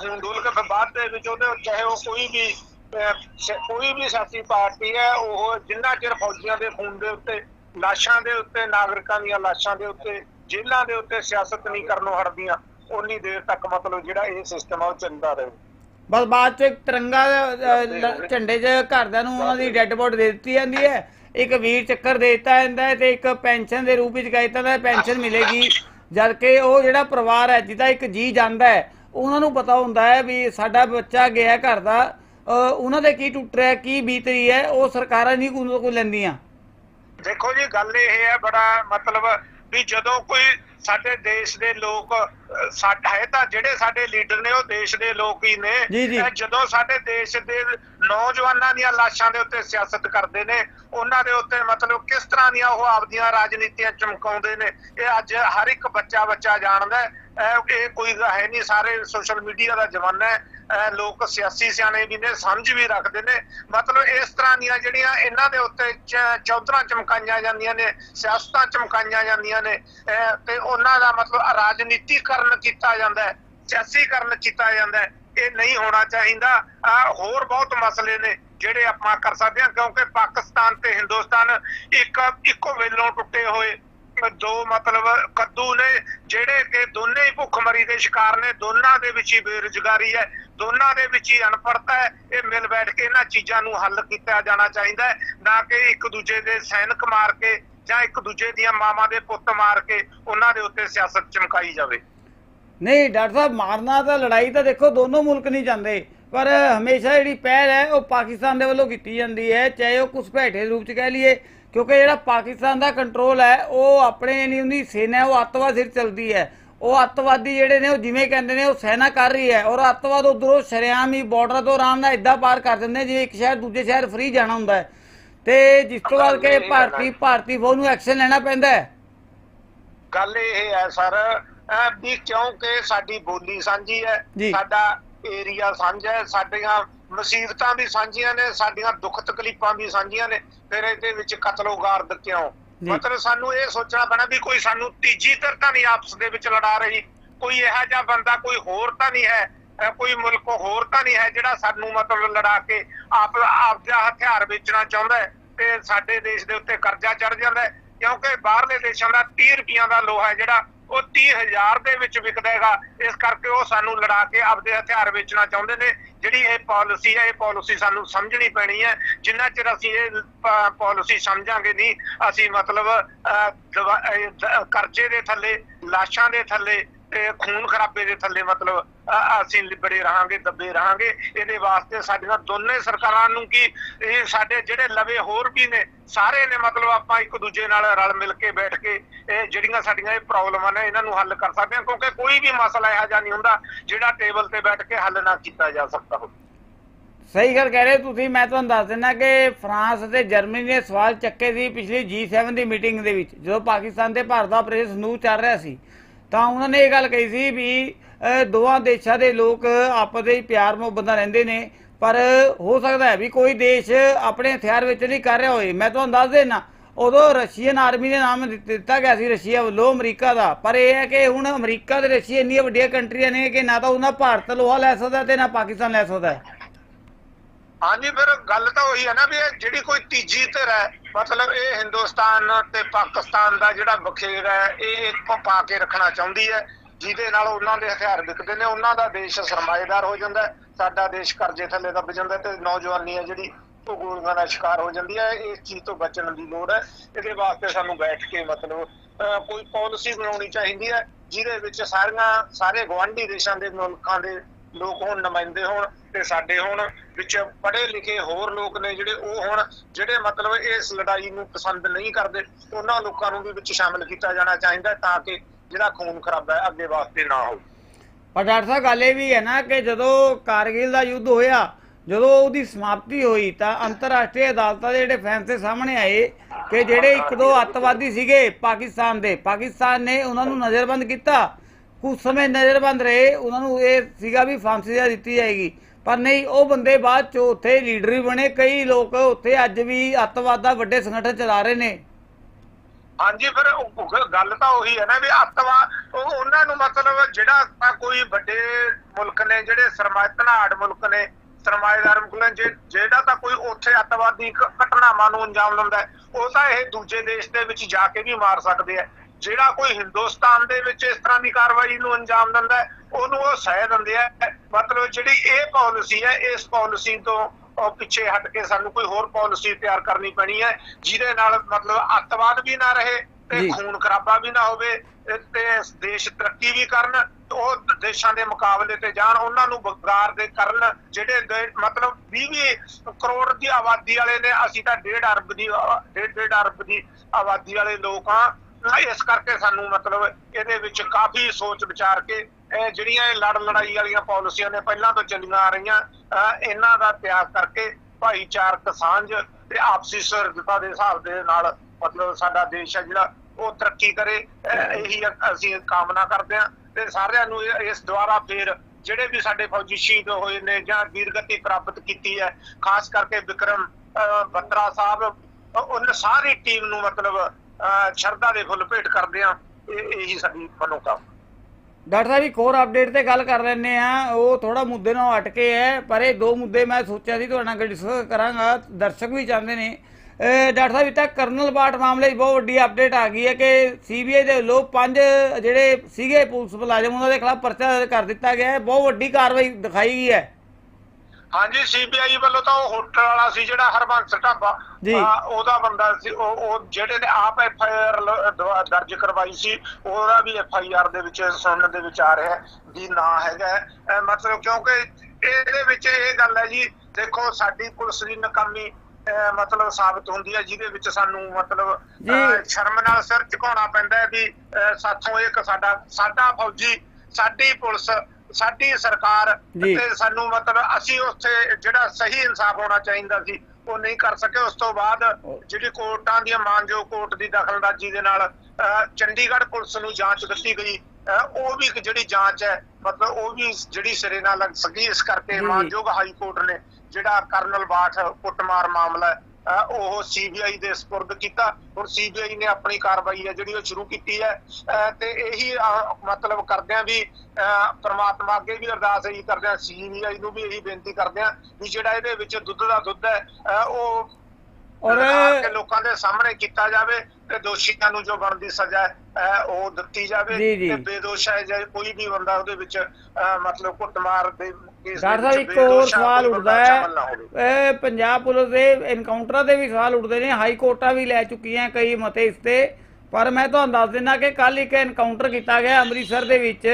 ਖੂਨ ਡੋਲ ਕੇ ਫਿਰ ਬਾਅਦ ਦੇ ਵਿੱਚ ਉਹਦੇ, ਚਾਹੇ ਉਹ ਕੋਈ ਵੀ ਕੋਈ ਵੀ ਸਿਆਸੀ ਪਾਰਟੀ ਹੈ, ਉਹ ਜਿੰਨਾ ਚਿਰ ਫੌਜੀਆਂ ਦੇ ਖੂਨ ਦੇ ਉੱਤੇ, ਲਾਸ਼ਾਂ ਦੇ ਉੱਤੇ, ਨਾਗਰਿਕਾਂ ਦੀਆਂ ਲਾਸ਼ਾਂ ਦੇ ਉੱਤੇ, ਜੇਲ੍ਹਾਂ ਦੇ ਉੱਤੇ ਸਿਆਸਤ ਨਹੀਂ ਕਰਨੋਂ ਹਟਦੀਆਂ ਉਨੀ ਦੇਰ ਤੱਕ ਮਤਲਬ ਜਿਹੜਾ ਇਹ ਸਿਸਟਮ ਆ, ਉਹ ਚੱਲਦਾ ਰਹੇ। ਬਸ ਬਾਅਦ ਚ ਇੱਕ ਤਿਰੰਗਾ ਅਹ, ਝੰਡੇ 'ਚ ਘਰਦਿਆਂ ਨੂੰ ਉਹਨਾਂ ਦੀ ਡੈੱਡ ਬੋਡੀ ਦੇ ਦਿੱਤੀ ਜਾਂਦੀ ਹੈ। ਇੱਕ ਵੀਰ ਚੱਕਰ ਦੇ ਦਿੱਤਾ ਜਾਂਦਾ ਹੈ ਤੇ ਇੱਕ ਪੈਨਸ਼ਨ ਦੇ ਰੂਪ ਵਿੱਚ ਕਹਿ ਦਿੱਤਾ ਜਾਂਦਾ ਪੈਨਸ਼ਨ ਮਿਲੇਗੀ। ਜਦ ਕਿ ਉਹ ਜਿਹੜਾ ਪਰਿਵਾਰ ਹੈ ਜਿਹਦਾ ਇੱਕ ਜੀ ਜਾਂਦਾ ਹੈ ਉਹਨਾਂ ਨੂੰ ਪਤਾ ਹੁੰਦਾ ਹੈ ਵੀ ਸਾਡਾ ਬੱਚਾ ਗਿਆ ਘਰ ਦਾ ਅਹ, ਉਹਨਾਂ ਦੇ ਕੀ ਟੁੱਟ ਰਿਹਾ ਕੀ ਬੀਤ ਰਹੀ ਹੈ ਉਹ ਸਰਕਾਰਾਂ ਨਹੀਂ ਕੋਈ ਕੋਈ ਲੈਂਦੀਆਂ। ਦੇਖੋ ਜੀ ਗੱਲ ਇਹ ਹੈ ਬੜਾ ਮਤਲਬ ਵੀ ਜਦੋਂ ਕੋਈ ਸਾਡੇ ਦੇਸ਼ ਦੇ ਲੋਕ ਸਾਡਾ ਹੈ ਤਾਂ ਜਿਹੜੇ ਸਾਡੇ ਲੀਡਰ ਨੇ ਉਹ ਦੇਸ਼ ਦੇ ਲੋਕ ਹੀ ਨੇ। ਜਦੋਂ ਸਾਡੇ ਦੇਸ਼ ਦੇ ਨੌਜਵਾਨਾਂ ਦੀਆਂ ਲਾਸ਼ਾਂ ਦੇ ਉੱਤੇ ਸਿਆਸਤ ਕਰਦੇ ਨੇ ਉਹਨਾਂ ਦੇ ਉੱਤੇ ਮਤਲਬ ਕਿਸ ਤਰ੍ਹਾਂ ਦੀਆਂ ਉਹ ਆਪਦੀਆਂ ਰਾਜਨੀਤੀਆਂ ਚਮਕਾਉਂਦੇ ਨੇ ਇਹ ਅੱਜ ਹਰ ਇੱਕ ਬੱਚਾ ਬੱਚਾ ਜਾਣਦਾ ਹੈ। ਇਹ ਕੋਈ ਹੈ ਨਹੀਂ ਸਾਰੇ ਸੋਸ਼ਲ ਮੀਡੀਆ ਦਾ ਜ਼ਮਾਨਾ ਹੈ। ਲੋਕ ਸਿਆਸੀ ਸਿਆਣੇ ਵੀ ਨੇ, ਸਮਝ ਵੀ ਰੱਖਦੇ ਨੇ। ਮਤਲਬ ਇਸ ਤਰ੍ਹਾਂ ਦੀਆਂ ਜਿਹੜੀਆਂ ਇਹਨਾਂ ਦੇ ਉੱਤੇ ਚ- ਚਮਕਾਈਆਂ ਜਾਂਦੀਆਂ ਨੇ, ਸਿਆਸਤਾਂ ਚਮਕਾਈਆਂ ਜਾਂਦੀਆਂ ਨੇ ਤੇ ਉਹਨਾਂ ਦਾ ਮਤਲਬ ਰਾਜਨੀਤੀਕਰਨ ਕੀਤਾ ਜਾਂਦਾ ਹੈ, ਸਿਆਸੀਕਰਨ ਕੀਤਾ ਜਾਂਦਾ ਹੈ। ਇਹ ਨਹੀਂ ਹੋਣਾ ਚਾਹੀਦਾ। ਆਹ ਹੋਰ ਬਹੁਤ ਮਸਲੇ ਨੇ ਜਿਹੜੇ ਆਪਾਂ ਕਰ ਸਕਦੇ ਹਾਂ, ਕਿਉਂਕਿ ਪਾਕਿਸਤਾਨ ਤੇ ਹਿੰਦੁਸਤਾਨ ਇੱਕ, ਇੱਕੋ ਵੇਲੋਂ ਟੁੱਟੇ ਹੋਏ। ਦੋ ਮਤਲਬ ਕੱਦੂ ਨੇ, ਜਿਹੜੇ ਕਿ ਦੋਨੇ ਹੀ ਭੁੱਖਮਰੀ ਦੇ ਸ਼ਿਕਾਰ ਨੇ, ਦੋਨਾਂ ਦੇ ਵਿੱਚ ਹੀ ਬੇਰੁਜ਼ਗਾਰੀ ਹੈ, ਦੋਨਾਂ ਦੇ ਵਿੱਚ ਹੀ ਅਨਪੜਤਾ ਹੈ, ਇਹ ਮਿਲ ਬੈਠ ਕੇ ਇਹਨਾਂ ਚੀਜ਼ਾਂ ਨੂੰ ਹੱਲ ਕੀਤਾ ਜਾਣਾ ਚਾਹੀਦਾ ਹੈ, ਨਾ ਕਿ ਇੱਕ ਦੂਜੇ ਦੇ ਸੈਨਿਕ ਮਾਰ ਕੇ ਜਾਂ ਇੱਕ ਦੂਜੇ ਦੀਆਂ ਮਾਵਾਂ ਦੇ ਪੁੱਤ ਮਾਰ ਕੇ ਉਹਨਾਂ ਦੇ ਉੱਤੇ ਸਿਆਸਤ ਚਮਕਾਈ ਜਾਵੇ। ਨਹੀਂ, ਡਾਕਟਰ ਸਾਹਿਬ, ਮਾਰਨਾ ਤਾਂ ਲੜਾਈ ਤਾਂ ਦੇਖੋ, ਦੋਨੋਂ ਮੁਲਕ ਨਹੀਂ ਜਾਂਦੇ। ਪਰ ਹਮੇਸ਼ਾ ਜਿਹੜੀ ਪਹਿਲ ਹੈ ਉਹ ਪਾਕਿਸਤਾਨ ਦੇ ਵੱਲੋਂ ਕੀਤੀ ਜਾਂਦੀ ਹੈ ਚਾਹੇ ਉਹ ਘੁਸਪੈਠੇ ਰੂਪ ਚ ਕਹਿ ਲਈਏ ਕਿਉਂਕਿ ਜਿਹੜਾ ਪਾਕਿਸਤਾਨ ਦਾ ਕੰਟਰੋਲ ਹੈ ਉਹ ਆਪਣੇ ਨਹੀਂ ਉਹਦੀ ਸੈਨਾ ਉਹ ਅੱਤਵਾਦ ਸਿਰ ਚੱਲਦੀ ਹੈ। ਉਹ ਅੱਤਵਾਦੀ ਜਿਹੜੇ ਨੇ ਉਹ ਜਿਵੇਂ ਕਹਿੰਦੇ ਨੇ ਉਹ ਸੈਨਾ ਕਰ ਰਹੀ ਹੈ। ਔਰ ਅੱਤਵਾਦ ਉਧਰੋਂ ਸ਼ਰੇਆਮ ਹੀ ਬਾਰਡਰ ਤੋਂ ਆਰਾਮ ਨਾਲ ਇਦਾਂ ਪਾਰ ਕਰ ਦਿੰਦੇ ਜਿਵੇਂ ਇੱਕ ਸ਼ਹਿਰ ਦੂਜੇ ਸ਼ਹਿਰ ਫ੍ਰੀ ਜਾਣਾ ਹੁੰਦਾ ਹੈ। ਤੇ ਜਿਸ ਤੋਂ ਬਾਅਦ ਕਿ ਭਾਰਤੀ ਭਾਰਤੀ ਫੌਜ ਨੂੰ ਐਕਸ਼ਨ ਲੈਣਾ ਪੈਂਦਾ ਹੈ। ਗੱਲ ਇਹ ਹੈ ਸਰ ਵੀ ਕਿਉਂਕਿ ਸਾਡੀ ਬੋਲੀ ਸਾਂਝੀ ਹੈ। ਸਾਡਾ ਏਰੀਆ ਸਾਂਝਾ ਹੈ ਸਾਡੀਆਂ ਮੁਸੀਬਤਾਂ ਵੀ ਸਾਂਝੀਆਂ ਨੇ ਸਾਡੀਆਂ ਦੁੱਖ ਤਕਲੀਫਾਂ ਵੀ ਸਾਂਝੀਆਂ ਨੇ ਫਿਰ ਇਹਦੇ ਵਿੱਚ ਕਤਲੋਗਾਰਦ ਕਿਉਂ। ਮਤਲਬ ਸਾਨੂੰ ਇਹ ਸੋਚਣਾ ਪੈਣਾ ਵੀ ਕੋਈ ਸਾਨੂੰ ਤੀਜੀ ਧਿਰ ਤਾਂ ਨਹੀਂ ਆਪਸ ਦੇ ਵਿੱਚ ਲੜਾ ਰਹੀ। ਕੋਈ ਇਹੋ ਜਿਹਾ ਬੰਦਾ ਕੋਈ ਹੋਰ ਤਾਂ ਨਹੀਂ ਹੈ ਕੋਈ ਮੁਲਕ ਹੋਰ ਤਾਂ ਨਹੀਂ ਹੈ ਜਿਹੜਾ ਸਾਨੂੰ ਮਤਲਬ ਲੜਾ ਕੇ ਆਪ ਆਪ ਦਾ ਹਥਿਆਰ ਵੇਚਣਾ ਚਾਹੁੰਦਾ ਹੈ ਤੇ ਸਾਡੇ ਦੇਸ਼ ਦੇ ਉੱਤੇ ਕਰਜ਼ਾ ਚੜ ਜਾਂਦਾ ਹੈ। ਕਿਉਂਕਿ ਬਾਹਰਲੇ ਦੇਸ਼ਾਂ ਦਾ 30 ਰੁਪਈਆਂ ਦਾ ਲੋਹਾ ਹੈ ਜਿਹੜਾ ਉਹ 30000 ਦੇ ਵਿੱਚ ਵਿਕਦਾ ਹੈਗਾ। ਇਸ ਕਰਕੇ ਉਹ ਸਾਨੂੰ ਲੜਾ ਕੇ ਆਪਦੇ ਹਥਿਆਰ ਵੇਚਣਾ ਚਾਹੁੰਦੇ ਨੇ। ਜਿਹੜੀ ਇਹ ਪਾਲਿਸੀ ਹੈ ਇਹ ਪਾਲਿਸੀ ਸਾਨੂੰ ਸਮਝਣੀ ਪੈਣੀ ਹੈ। ਜਿੰਨਾ ਚਿਰ ਅਸੀਂ ਇਹ ਪਾਲਿਸੀ ਸਮਝਾਂਗੇ ਨਹੀਂ ਅਸੀਂ ਮਤਲਬ ਅਹ, ਕਰਜ਼ੇ ਦੇ ਥੱਲੇ ਲਾਸ਼ਾਂ ਦੇ ਥੱਲੇ ਤੇ ਖੂਨ ਖਰਾਬੇ ਦੇ ਥੱਲੇ ਮਤਲਬ ਅਸੀਂ ਲਿਬੜੇ ਰਹਾਂਗੇ, ਦੱਬੇ ਰਹਾਂਗੇ। ਇਹਦੇ ਵਾਸਤੇ ਸਾਡੀਆਂ ਦੋਨੇ ਸਰਕਾਰਾਂ ਨੂੰ ਕੀ, ਇਹ ਸਾਡੇ ਜਿਹੜੇ ਲਵੇ ਹੋਰ ਵੀ ਨੇ, ਸਾਰੇ ਨੇ ਮਤਲਬ ਆਪਾਂ ਇੱਕ ਦੂਜੇ ਨਾਲ ਰਲ ਮਿਲ ਕੇ ਬੈਠ ਕੇ ਇਹ ਜਿਹੜੀਆਂ ਸਾਡੀਆਂ ਇਹ ਪ੍ਰੋਬਲਮਾਂ ਨੇ, ਇਹਨਾਂ ਨੂੰ ਹੱਲ ਕਰ ਸਕਦੇ ਹਾਂ, ਕਿਉਂਕਿ ਕੋਈ ਵੀ ਮਸਲਾ ਇਹੋ ਜਿਹਾ ਨਹੀਂ ਹੁੰਦਾ ਜਿਹੜਾ ਟੇਬਲ ਤੇ ਬੈਠ ਕੇ ਹੱਲ ਨਾ ਕੀਤਾ ਜਾ ਸਕਦਾ ਹੋਵੇ। ਸਹੀ ਗੱਲ ਕਹਿ ਰਹੇ ਤੁਸੀਂ, ਮੈਂ ਤੁਹਾਨੂੰ ਦੱਸ ਦਿੰਦਾ ਕਿ ਫਰਾਂਸ ਤੇ ਜਰਮਨੀ ਨੇ ਸਵਾਲ ਚੱਕੇ ਸੀ ਪਿਛਲੀ G7 ਦੀ ਮੀਟਿੰਗ ਦੇ ਵਿੱਚ, ਜਦੋਂ ਪਾਕਿਸਤਾਨ ਤੇ ਭਾਰਤ ਦਾ ਪ੍ਰੇਸ ਸਨੂ ਚੱਲ ਰਿਹਾ ਸੀ। ਤਾਂ ਉਹਨਾਂ ਨੇ ਇਹ ਗੱਲ ਕਹੀ ਸੀ ਵੀ ਦੋਵਾਂ ਦੇਸ਼ਾਂ ਦੇ ਲੋਕ ਆਪਸ ਦੇ ਪਿਆਰ ਮੁਹੱਬਤ ਨਾਲ ਰਹਿੰਦੇ ਨੇ। ਪਰ ਹੋ ਸਕਦਾ ਹੈ ਵੀ ਕੋਈ ਦੇਸ਼ ਆਪਣੇ ਹਥਿਆਰ ਵਿੱਚ ਨਹੀਂ ਕਰ ਰਿਹਾ ਹੋਵੇ। ਮੈਂ ਤੁਹਾਨੂੰ ਦੱਸ ਦੇਣਾ ਉਦੋਂ ਰਸ਼ੀਅਨ ਆਰਮੀ ਦੇ ਨਾਮ ਦਿੱਤ- ਦਿੱਤਾ ਗਿਆ ਸੀ ਰਸ਼ੀਆ ਵੱਲੋਂ ਅਮਰੀਕਾ ਦਾ। ਪਰ ਇਹ ਹੈ ਕਿ ਹੁਣ ਅਮਰੀਕਾ ਤੇ ਰਸ਼ੀਆ ਇੰਨੀਆਂ ਵੱਡੀਆਂ ਕੰਟਰੀਆਂ ਨੇ ਕਿ ਨਾ ਤਾਂ ਉਹਨਾਂ ਭਾਰਤ ਲੋਹਾ ਲੈ ਸਕਦਾ ਤੇ ਨਾ ਪਾਕਿਸਤਾਨ ਲੈ ਸਕਦਾ। ਹਾਂਜੀ ਫਿਰ ਗੱਲ ਤਾਂ ਉਹੀ ਹੈ ਨਾ ਵੀ ਇਹ ਜਿਹੜੀ ਕੋਈ ਤੀਜੀ ਧਿਰ ਹੈ ਮਤਲਬ ਇਹ ਹਿੰਦੁਸਤਾਨ ਤੇ ਪਾਕਿਸਤਾਨ ਦਾ ਜਿਹੜਾ ਬਖੇੜ ਹੈ ਇਹ ਇੱਕੋ ਪਾ ਕੇ ਰੱਖਣਾ ਚਾਹੁੰਦੀ ਹੈ ਜਿਹਦੇ ਨਾਲ ਉਹਨਾਂ ਦੇ ਹਥਿਆਰ ਵਿਕਦੇ ਨੇ ਉਹਨਾਂ ਦਾ ਦੇਸ਼ ਸਰਮਾਏਦਾਰ ਹੋ ਜਾਂਦਾ ਸਾਡਾ ਦੇਸ਼ ਕਰਜ਼ੇ ਥੱਲੇ ਦੱਬ ਜਾਂਦਾ ਤੇ ਨੌਜਵਾਨੀ ਹੈ ਜਿਹੜੀ ਉਹ ਗੋਲੀਆਂ ਦਾ ਸ਼ਿਕਾਰ ਹੋ ਜਾਂਦੀ ਹੈ ਇਸ ਚੀਜ਼ ਤੋਂ ਬਚਣ ਦੀ ਲੋੜ ਹੈ ਇਹਦੇ ਵਾਸਤੇ ਸਾਨੂੰ ਬੈਠ ਕੇ ਮਤਲਬ ਅਹ, ਕੋਈ ਪਾਲਿਸੀ ਬਣਾਉਣੀ ਚਾਹੀਦੀ ਹੈ ਜਿਹਦੇ ਵਿੱਚ ਸਾਰੀਆਂ ਸਾਰੇ ਗਵਾਂਢੀ ਦੇਸ਼ਾਂ ਦੇ ਮੁਲਕਾਂ ਦੇ ਲੋਕ ਹੋਣ ਨੁਮਾਇੰਦੇ ਹੋਣ ਤੇ ਸਾਡੇ ਹੋਣ ਵਿੱਚ ਪੜ੍ਹੇ ਲਿਖੇ ਹੋਰ ਲੋਕ ਨੇ ਜਿਹੜੇ ਉਹ ਹੁਣ ਜਿਹੜੇ ਮਤਲਬ ਇਸ ਲੜਾਈ ਨੂੰ ਪਸੰਦ ਨਹੀਂ ਕਰਦੇ, ਉਹਨਾਂ ਲੋਕਾਂ ਨੂੰ ਵੀ ਵਿੱਚ ਸ਼ਾਮਲ ਕੀਤਾ ਜਾਣਾ ਚਾਹੀਦਾ ਤਾਂ ਕਿ ਜਿਹੜਾ ਖੂਨ ਖਰਾਬਾ ਅੱਗੇ ਵਾਸਤੇ ਨਾ ਹੋਵੇ। ਪਰ ਡਾਕਟਰ ਸਾਹਿਬ, ਗੱਲ ਇਹ ਵੀ ਹੈ ਨਾ ਕਿ ਜਦੋਂ ਕਾਰਗਿਲ ਦਾ ਯੁੱਧ ਹੋਇਆ, ਜਦੋਂ ਉਹਦੀ ਸਮਾਪਤੀ ਹੋਈ ਤਾਂ ਅੰਤਰਰਾਸ਼ਟਰੀ ਅਦਾਲਤਾਂ ਦੇ ਜਿਹੜੇ ਫੈਸਲੇ ਸਾਹਮਣੇ ਆਏ ਕਿ ਜਿਹੜੇ ਇੱਕ ਦੋ ਅੱਤਵਾਦੀ ਸੀਗੇ ਪਾਕਿਸਤਾਨ ਦੇ, ਪਾਕਿਸਤਾਨ ਨੇ ਉਹਨਾਂ ਨੂੰ ਨਜ਼ਰਬੰਦ ਕੀਤਾ। ਕੁਝ ਸਮੇਂ ਨਜ਼ਰਬੰਦ ਰਹੇ, ਉਹਨਾਂ ਨੂੰ ਇਹ ਸੀਗਾ ਵੀ ਫਾਂਸੀ ਦਾ ਦਿੱਤੀ ਜਾਏਗੀ। ਪਰ ਨਹੀਂ, ਉਹ ਬੰਦੇ ਬਾਅਦ ਚ ਉੱਥੇ ਲੀਡਰ ਵੀ ਬਣੇ। ਕਈ ਲੋਕ ਉੱਥੇ ਅੱਜ ਵੀ ਅੱਤਵਾਦ ਦਾ ਵੱਡੇ ਸੰਗਠਨ ਚਲਾ ਰਹੇ ਨੇ। ਹਾਂਜੀ, ਫਿਰ ਗੱਲ ਤਾਂ ਉਹੀ ਹੈ ਨਾ ਵੀ ਅੱਤਵਾ ਉਹਨਾਂ ਨੂੰ ਮਤਲਬ ਜਿਹੜਾ ਕੋਈ ਵੱਡੇ ਮੁਲਕ ਨੇ, ਜਿਹੜੇ ਸਰਮਾਇਤਨਾੜ ਮੁਲਕ ਨੇ ਸਰਮਾਏਦਾਰ ਮੁਲਕ ਨੇ ਜਿਹੜਾ ਤਾਂ ਕੋਈ ਉੱਥੇ ਅੱਤਵਾਦੀ ਘਟਨਾਵਾਂ ਨੂੰ ਅੰਜਾਮ ਦਿੰਦਾ ਉਹ ਤਾਂ ਇਹ ਦੂਜੇ ਦੇਸ਼ ਦੇ ਵਿੱਚ ਜਾ ਕੇ ਵੀ ਮਾਰ ਸਕਦੇ ਆ ਜਿਹੜਾ ਕੋਈ ਹਿੰਦੁਸਤਾਨ ਦੇ ਵਿੱਚ ਇਸ ਤਰ੍ਹਾਂ ਦੀ ਕਾਰਵਾਈ ਨੂੰ ਅੰਜਾਮ ਦਿੰਦਾ ਹੈ, ਉਹਨੂੰ ਉਹ ਸਹਿ ਦਿੰਦੇ ਆ ਮਤਲਬ ਜਿਹੜੀ ਇਹ ਪਾਲਿਸੀ ਹੈ ਇਸ ਪਾਲਿਸੀ ਤੋਂ ਉਹ ਪਿੱਛੇ ਹਟ ਕੇ ਸਾਨੂੰ ਕੋਈ ਹੋਰ ਪਾਲਿਸੀ ਤਿਆਰ ਕਰਨੀ ਪੈਣੀ ਹੈ ਜਿਹਦੇ ਨਾਲ ਮਤਲਬ ਅੱਤਵਾਦ ਵੀ ਨਾ ਰਹੇ ਤੇ। ਖੂਨ ਖਰਾਬਾ ਵੀ ਨਾ ਹੋਵੇ ਤੇ- ਦੇਸ਼ ਤਰੱਕੀ ਵੀ ਕਰਨ ਉਹ ਦੇਸ਼ਾਂ ਦੇ ਮੁਕਾਬਲੇ ਤੇ ਜਾਣ ਉਹਨਾਂ ਨੂੰ ਵਕਾਰ ਦੇ ਕਰਨ ਜਿਹੜੇ ਮਤਲਬ 20 20 ਕਰੋੜ ਦੀ ਆਬਾਦੀ ਵਾਲੇ ਨੇ ਅਸੀਂ ਤਾਂ 1.5 ਅਰਬ ਦੀ ਆ- ਡੇਢ ਡੇਢ ਅਰਬ ਦੀ ਆਬਾਦੀ ਵਾਲੇ ਲੋਕ ਆ ਇਸ ਕਰਕੇ ਸਾਨੂੰ ਮਤਲਬ ਇਹਦੇ ਵਿੱਚ ਕਾਫੀ ਸੋਚ ਵਿਚਾਰ ਕੇ ਇਹ ਜਿਹੜੀਆਂ ਇਹ ਲੜ ਲੜਾਈ ਵਾਲੀਆਂ ਪਾਲਿਸੀਆਂ ਨੇ ਪਹਿਲਾਂ ਤੋਂ ਚੱਲੀਆਂ ਆ ਰਹੀਆਂ ਇਹਨਾਂ ਦਾ ਤਿਆਗ ਕਰਕੇ ਭਾਈਚਾਰਕ ਸਾਂਝ ਤੇ ਆਪਸੀ ਸਹਿਰਦਤਾ ਦੇ ਹਿਸਾਬ ਦੇ ਨਾਲ ਮਤਲਬ ਸਾਡਾ ਦੇਸ਼ ਹੈ ਜਿਹੜਾ ਉਹ ਤਰੱਕੀ ਕਰੇ ਇਹੀ ਅਸੀਂ ਕਾਮਨਾ ਕਰਦੇ ਹਾਂ ਤੇ ਸਾਰਿਆਂ ਨੂੰ ਇਸ ਦੁਆਰਾ ਫੇਰ ਜਿਹੜੇ ਵੀ ਸਾਡੇ ਫੌਜੀ ਸ਼ਹੀਦ ਹੋਏ ਨੇ ਜਾਂ ਵੀਰਗਤੀ ਪ੍ਰਾਪਤ ਕੀਤੀ ਹੈ ਖਾਸ ਕਰਕੇ ਵਿਕਰਮ ਬੱਤਰਾ ਸਾਹਿਬ ਅਹ, ਉਹਨਾਂ ਸਾਰੀ ਟੀਮ ਨੂੰ ਮਤਲਬ ਸ਼ਰਧਾ ਦੇ ਫੁੱਲ ਭੇਟ ਕਰਦੇ ਹਾਂ। ਇਹ ਇਹੀ ਸਾਡੀ ਮਨੋਕਾਮਨਾ ਡਾਕਟਰ ਸਾਹਿਬ, ਇੱਕ ਹੋਰ ਅਪਡੇਟ ਤੇ ਗੱਲ ਕਰ ਲੈਂਦੇ ਆ ਉਹ ਥੋੜਾ ਮੁੱਦੇ ਨਾਲ ਅਟਕੇ ਹੈ, ਪਰ ਇਹ ਦੋ ਮੁੱਦੇ ਮੈਂ ਸੋਚਿਆ ਸੀ, ਤੁਹਾਡੇ ਨਾਲ ਡਿਸਕਸ ਕਰਾਂਗਾ। ਦਰਸ਼ਕ ਵੀ ਚਾਹੁੰਦੇ ਨੇ। ਡਾਕਟਰ ਸਾਹਿਬ ਇੱਥੇ ਕਰਨਲ ਬਾਟ ਮਾਮਲੇ 'ਚ ਬਹੁਤ ਵੱਡੀ ਅਪਡੇਟ ਆ ਗਈ ਹੈ ਕਿ ਸੀਬੀਆਈ ਦੇ ਵੱਲੋਂ ਪੰਜ ਜਿਹੜੇ ਸੀਗੇ ਪੁਲਿਸ ਮੁਲਾਜ਼ਮ, ਉਹਨਾਂ ਦੇ ਖਿਲਾਫ ਪਰਚਾ ਦਰਜ ਕਰ ਦਿੱਤਾ ਗਿਆ ਹੈ। ਬਹੁਤ ਵੱਡੀ ਕਾਰਵਾਈ ਦਿਖਾਈ ਗਈ ਹੈ। ਹਾਂਜੀ ਸੀਬੀਆਈ ਵੱਲੋਂ ਤਾਂ ਉਹ ਹੋਟਲ ਵਾਲਾ ਸੀ ਜਿਹੜਾ ਹਰਬੰਸ ਢਾਬਾ ਜੀ। ਆ, ਉਹਦਾ ਬੰਦਾ ਸੀ ਉਹ ਉਹ ਜਿਹੜੇ ਨੇ ਆਪ ਐਫ ਆਈ ਆਰ ਦਰਜ ਕਰਵਾਈ ਸੀ ਉਹਦਾ ਵੀ ਐਫ ਆਈ ਆਰ ਦੇ ਵਿੱਚ ਸੁਣਨ ਦੇ ਵਿੱਚ ਆ ਰਿਹਾ ਹੈ ਵੀ ਨਾ ਹੈਗਾ ਹੈ। ਮਤਲਬ ਕਿਉਂਕਿ ਇਹਦੇ ਵਿੱਚ ਇਹ ਗੱਲ ਹੈ ਜੀ ਦੇਖੋ ਸਾਡੀ ਪੁਲਿਸ ਦੀ ਨਾਕਾਮੀ ਅਹ, ਮਤਲਬ ਸਾਬਤ ਹੁੰਦੀ ਹੈ ਜਿਹਦੇ ਵਿੱਚ ਸਾਨੂੰ ਮਤਲਬ ਜੀ। ਸ਼ਰਮ ਨਾਲ ਸਿਰ ਝੁਕਾਉਣਾ ਪੈਂਦਾ ਹੈ ਵੀ ਅਹ, ਸਾਥੋਂ ਇੱਕ ਸਾਡਾ ਸਾਡਾ ਫੌਜੀ ਸਾਡੀ ਪੁਲਿਸ ਸਾਡੀ ਸਰਕਾਰ। ਤੇ ਸਾਨੂੰ ਮਤਲਬ ਅਸੀਂ ਉੱਥੇ ਜਿਹੜਾ ਸਹੀ ਇਨਸਾਫ ਹੋਣਾ ਚਾਹੀਦਾ ਸੀ ਉਹ ਨਹੀਂ ਕਰ ਸਕੇ ਉਸ ਤੋਂ ਬਾਅਦ ਜਿਹੜੀ ਕੋਰਟਾਂ ਦੀਆਂ ਮਾਨਜੋ ਕੋਰਟ ਦੀ ਦਖਲਅੰਦਾਜ਼ੀ ਦੇ ਨਾਲ ਚੰਡੀਗੜ੍ਹ ਪੁਲਿਸ ਨੂੰ ਜਾਂਚ ਦਿੱਤੀ ਗਈ ਉਹ ਵੀ ਇੱਕ ਜਿਹੜੀ ਜਾਂਚ ਹੈ ਮਤਲਬ ਉਹ ਵੀ ਜਿਹੜੀ ਸਿਰੇ ਨਾਲ ਲੱਗ ਸਕੀ ਇਸ ਕਰਕੇ। ਮਾਨਯੋਗ ਹਾਈ ਕੋਰਟ ਨੇ ਜਿਹੜਾ ਕਰਨਲ ਬਾਠ ਕੁੱਟਮਾਰ ਮਾਮਲਾ ਉਹ ਸੀਬੀਆਈ ਦੇ ਸਪੁਰਦ ਕੀਤਾ ਹੁਣ ਸੀਬੀਆਈ ਨੇ ਆਪਣੀ ਕਾਰਵਾਈ ਹੈ ਜਿਹੜੀ ਉਹ ਸ਼ੁਰੂ ਕੀਤੀ ਹੈ ਤੇ ਇਹੀ ਮਤਲਬ ਕਰਦੇ ਆ ਵੀ ਪ੍ਰਮਾਤਮਾ ਅੱਗੇ ਵੀ ਅਰਦਾਸ ਇਹੀ ਕਰਦੇ ਆ ਸੀਬੀਆਈ ਨੂੰ ਵੀ ਇਹੀ ਬੇਨਤੀ ਕਰਦੇ ਆ ਵੀ ਜਿਹੜਾ ਇਹਦੇ ਵਿੱਚ ਦੁੱਧ ਦਾ ਦੁੱਧ ਹੈ ਉਹ ਔਰ ਲੋਕਾਂ ਦੇ ਸਾਹਮਣੇ ਕੀਤਾ ਜਾਵੇ ਤੇ ਦੋਸ਼ੀਆਂ ਨੂੰ ਜੋ ਬਣਦੀ ਸਜ਼ਾ ਉਹ ਦਿੱਤੀ ਜਾਵੇ। ਤੇ ਬੇਦੋਸ਼ ਹੈ ਜੇ ਕੋਈ ਵੀ ਬੰਦਾ ਉਹਦੇ ਵਿੱਚ ਮਤਲਬ ਕੁੱਟਮਾਰ ਦੇ ਡਾਕਟਰ ਸਾਹਿਬ ਇੱਕ ਹੋਰ ਸਵਾਲ ਉੱਠਦਾ ਹੈ। ਇਹ ਪੰਜਾਬ ਪੁਲਿਸ ਦੇ ਐਨਕਾਊਂਟਰਾਂ ਦੇ ਵੀ ਸਵਾਲ ਉੱਠਦੇ ਨੇ ਹਾਈ ਕੋਰਟਾਂ ਵੀ ਲੈ ਚੁੱਕੀਆਂ ਕਈ ਮਤੇ ਇਸ ਤੇ। ਪਰ ਮੈਂ ਤੁਹਾਨੂੰ ਦੱਸ ਦਿੰਦਾ ਕਿ ਕੱਲ ਇੱਕ ਐਨਕਾਊਂਟਰ ਕੀਤਾ ਗਿਆ ਅੰਮ੍ਰਿਤਸਰ ਦੇ ਵਿੱਚ।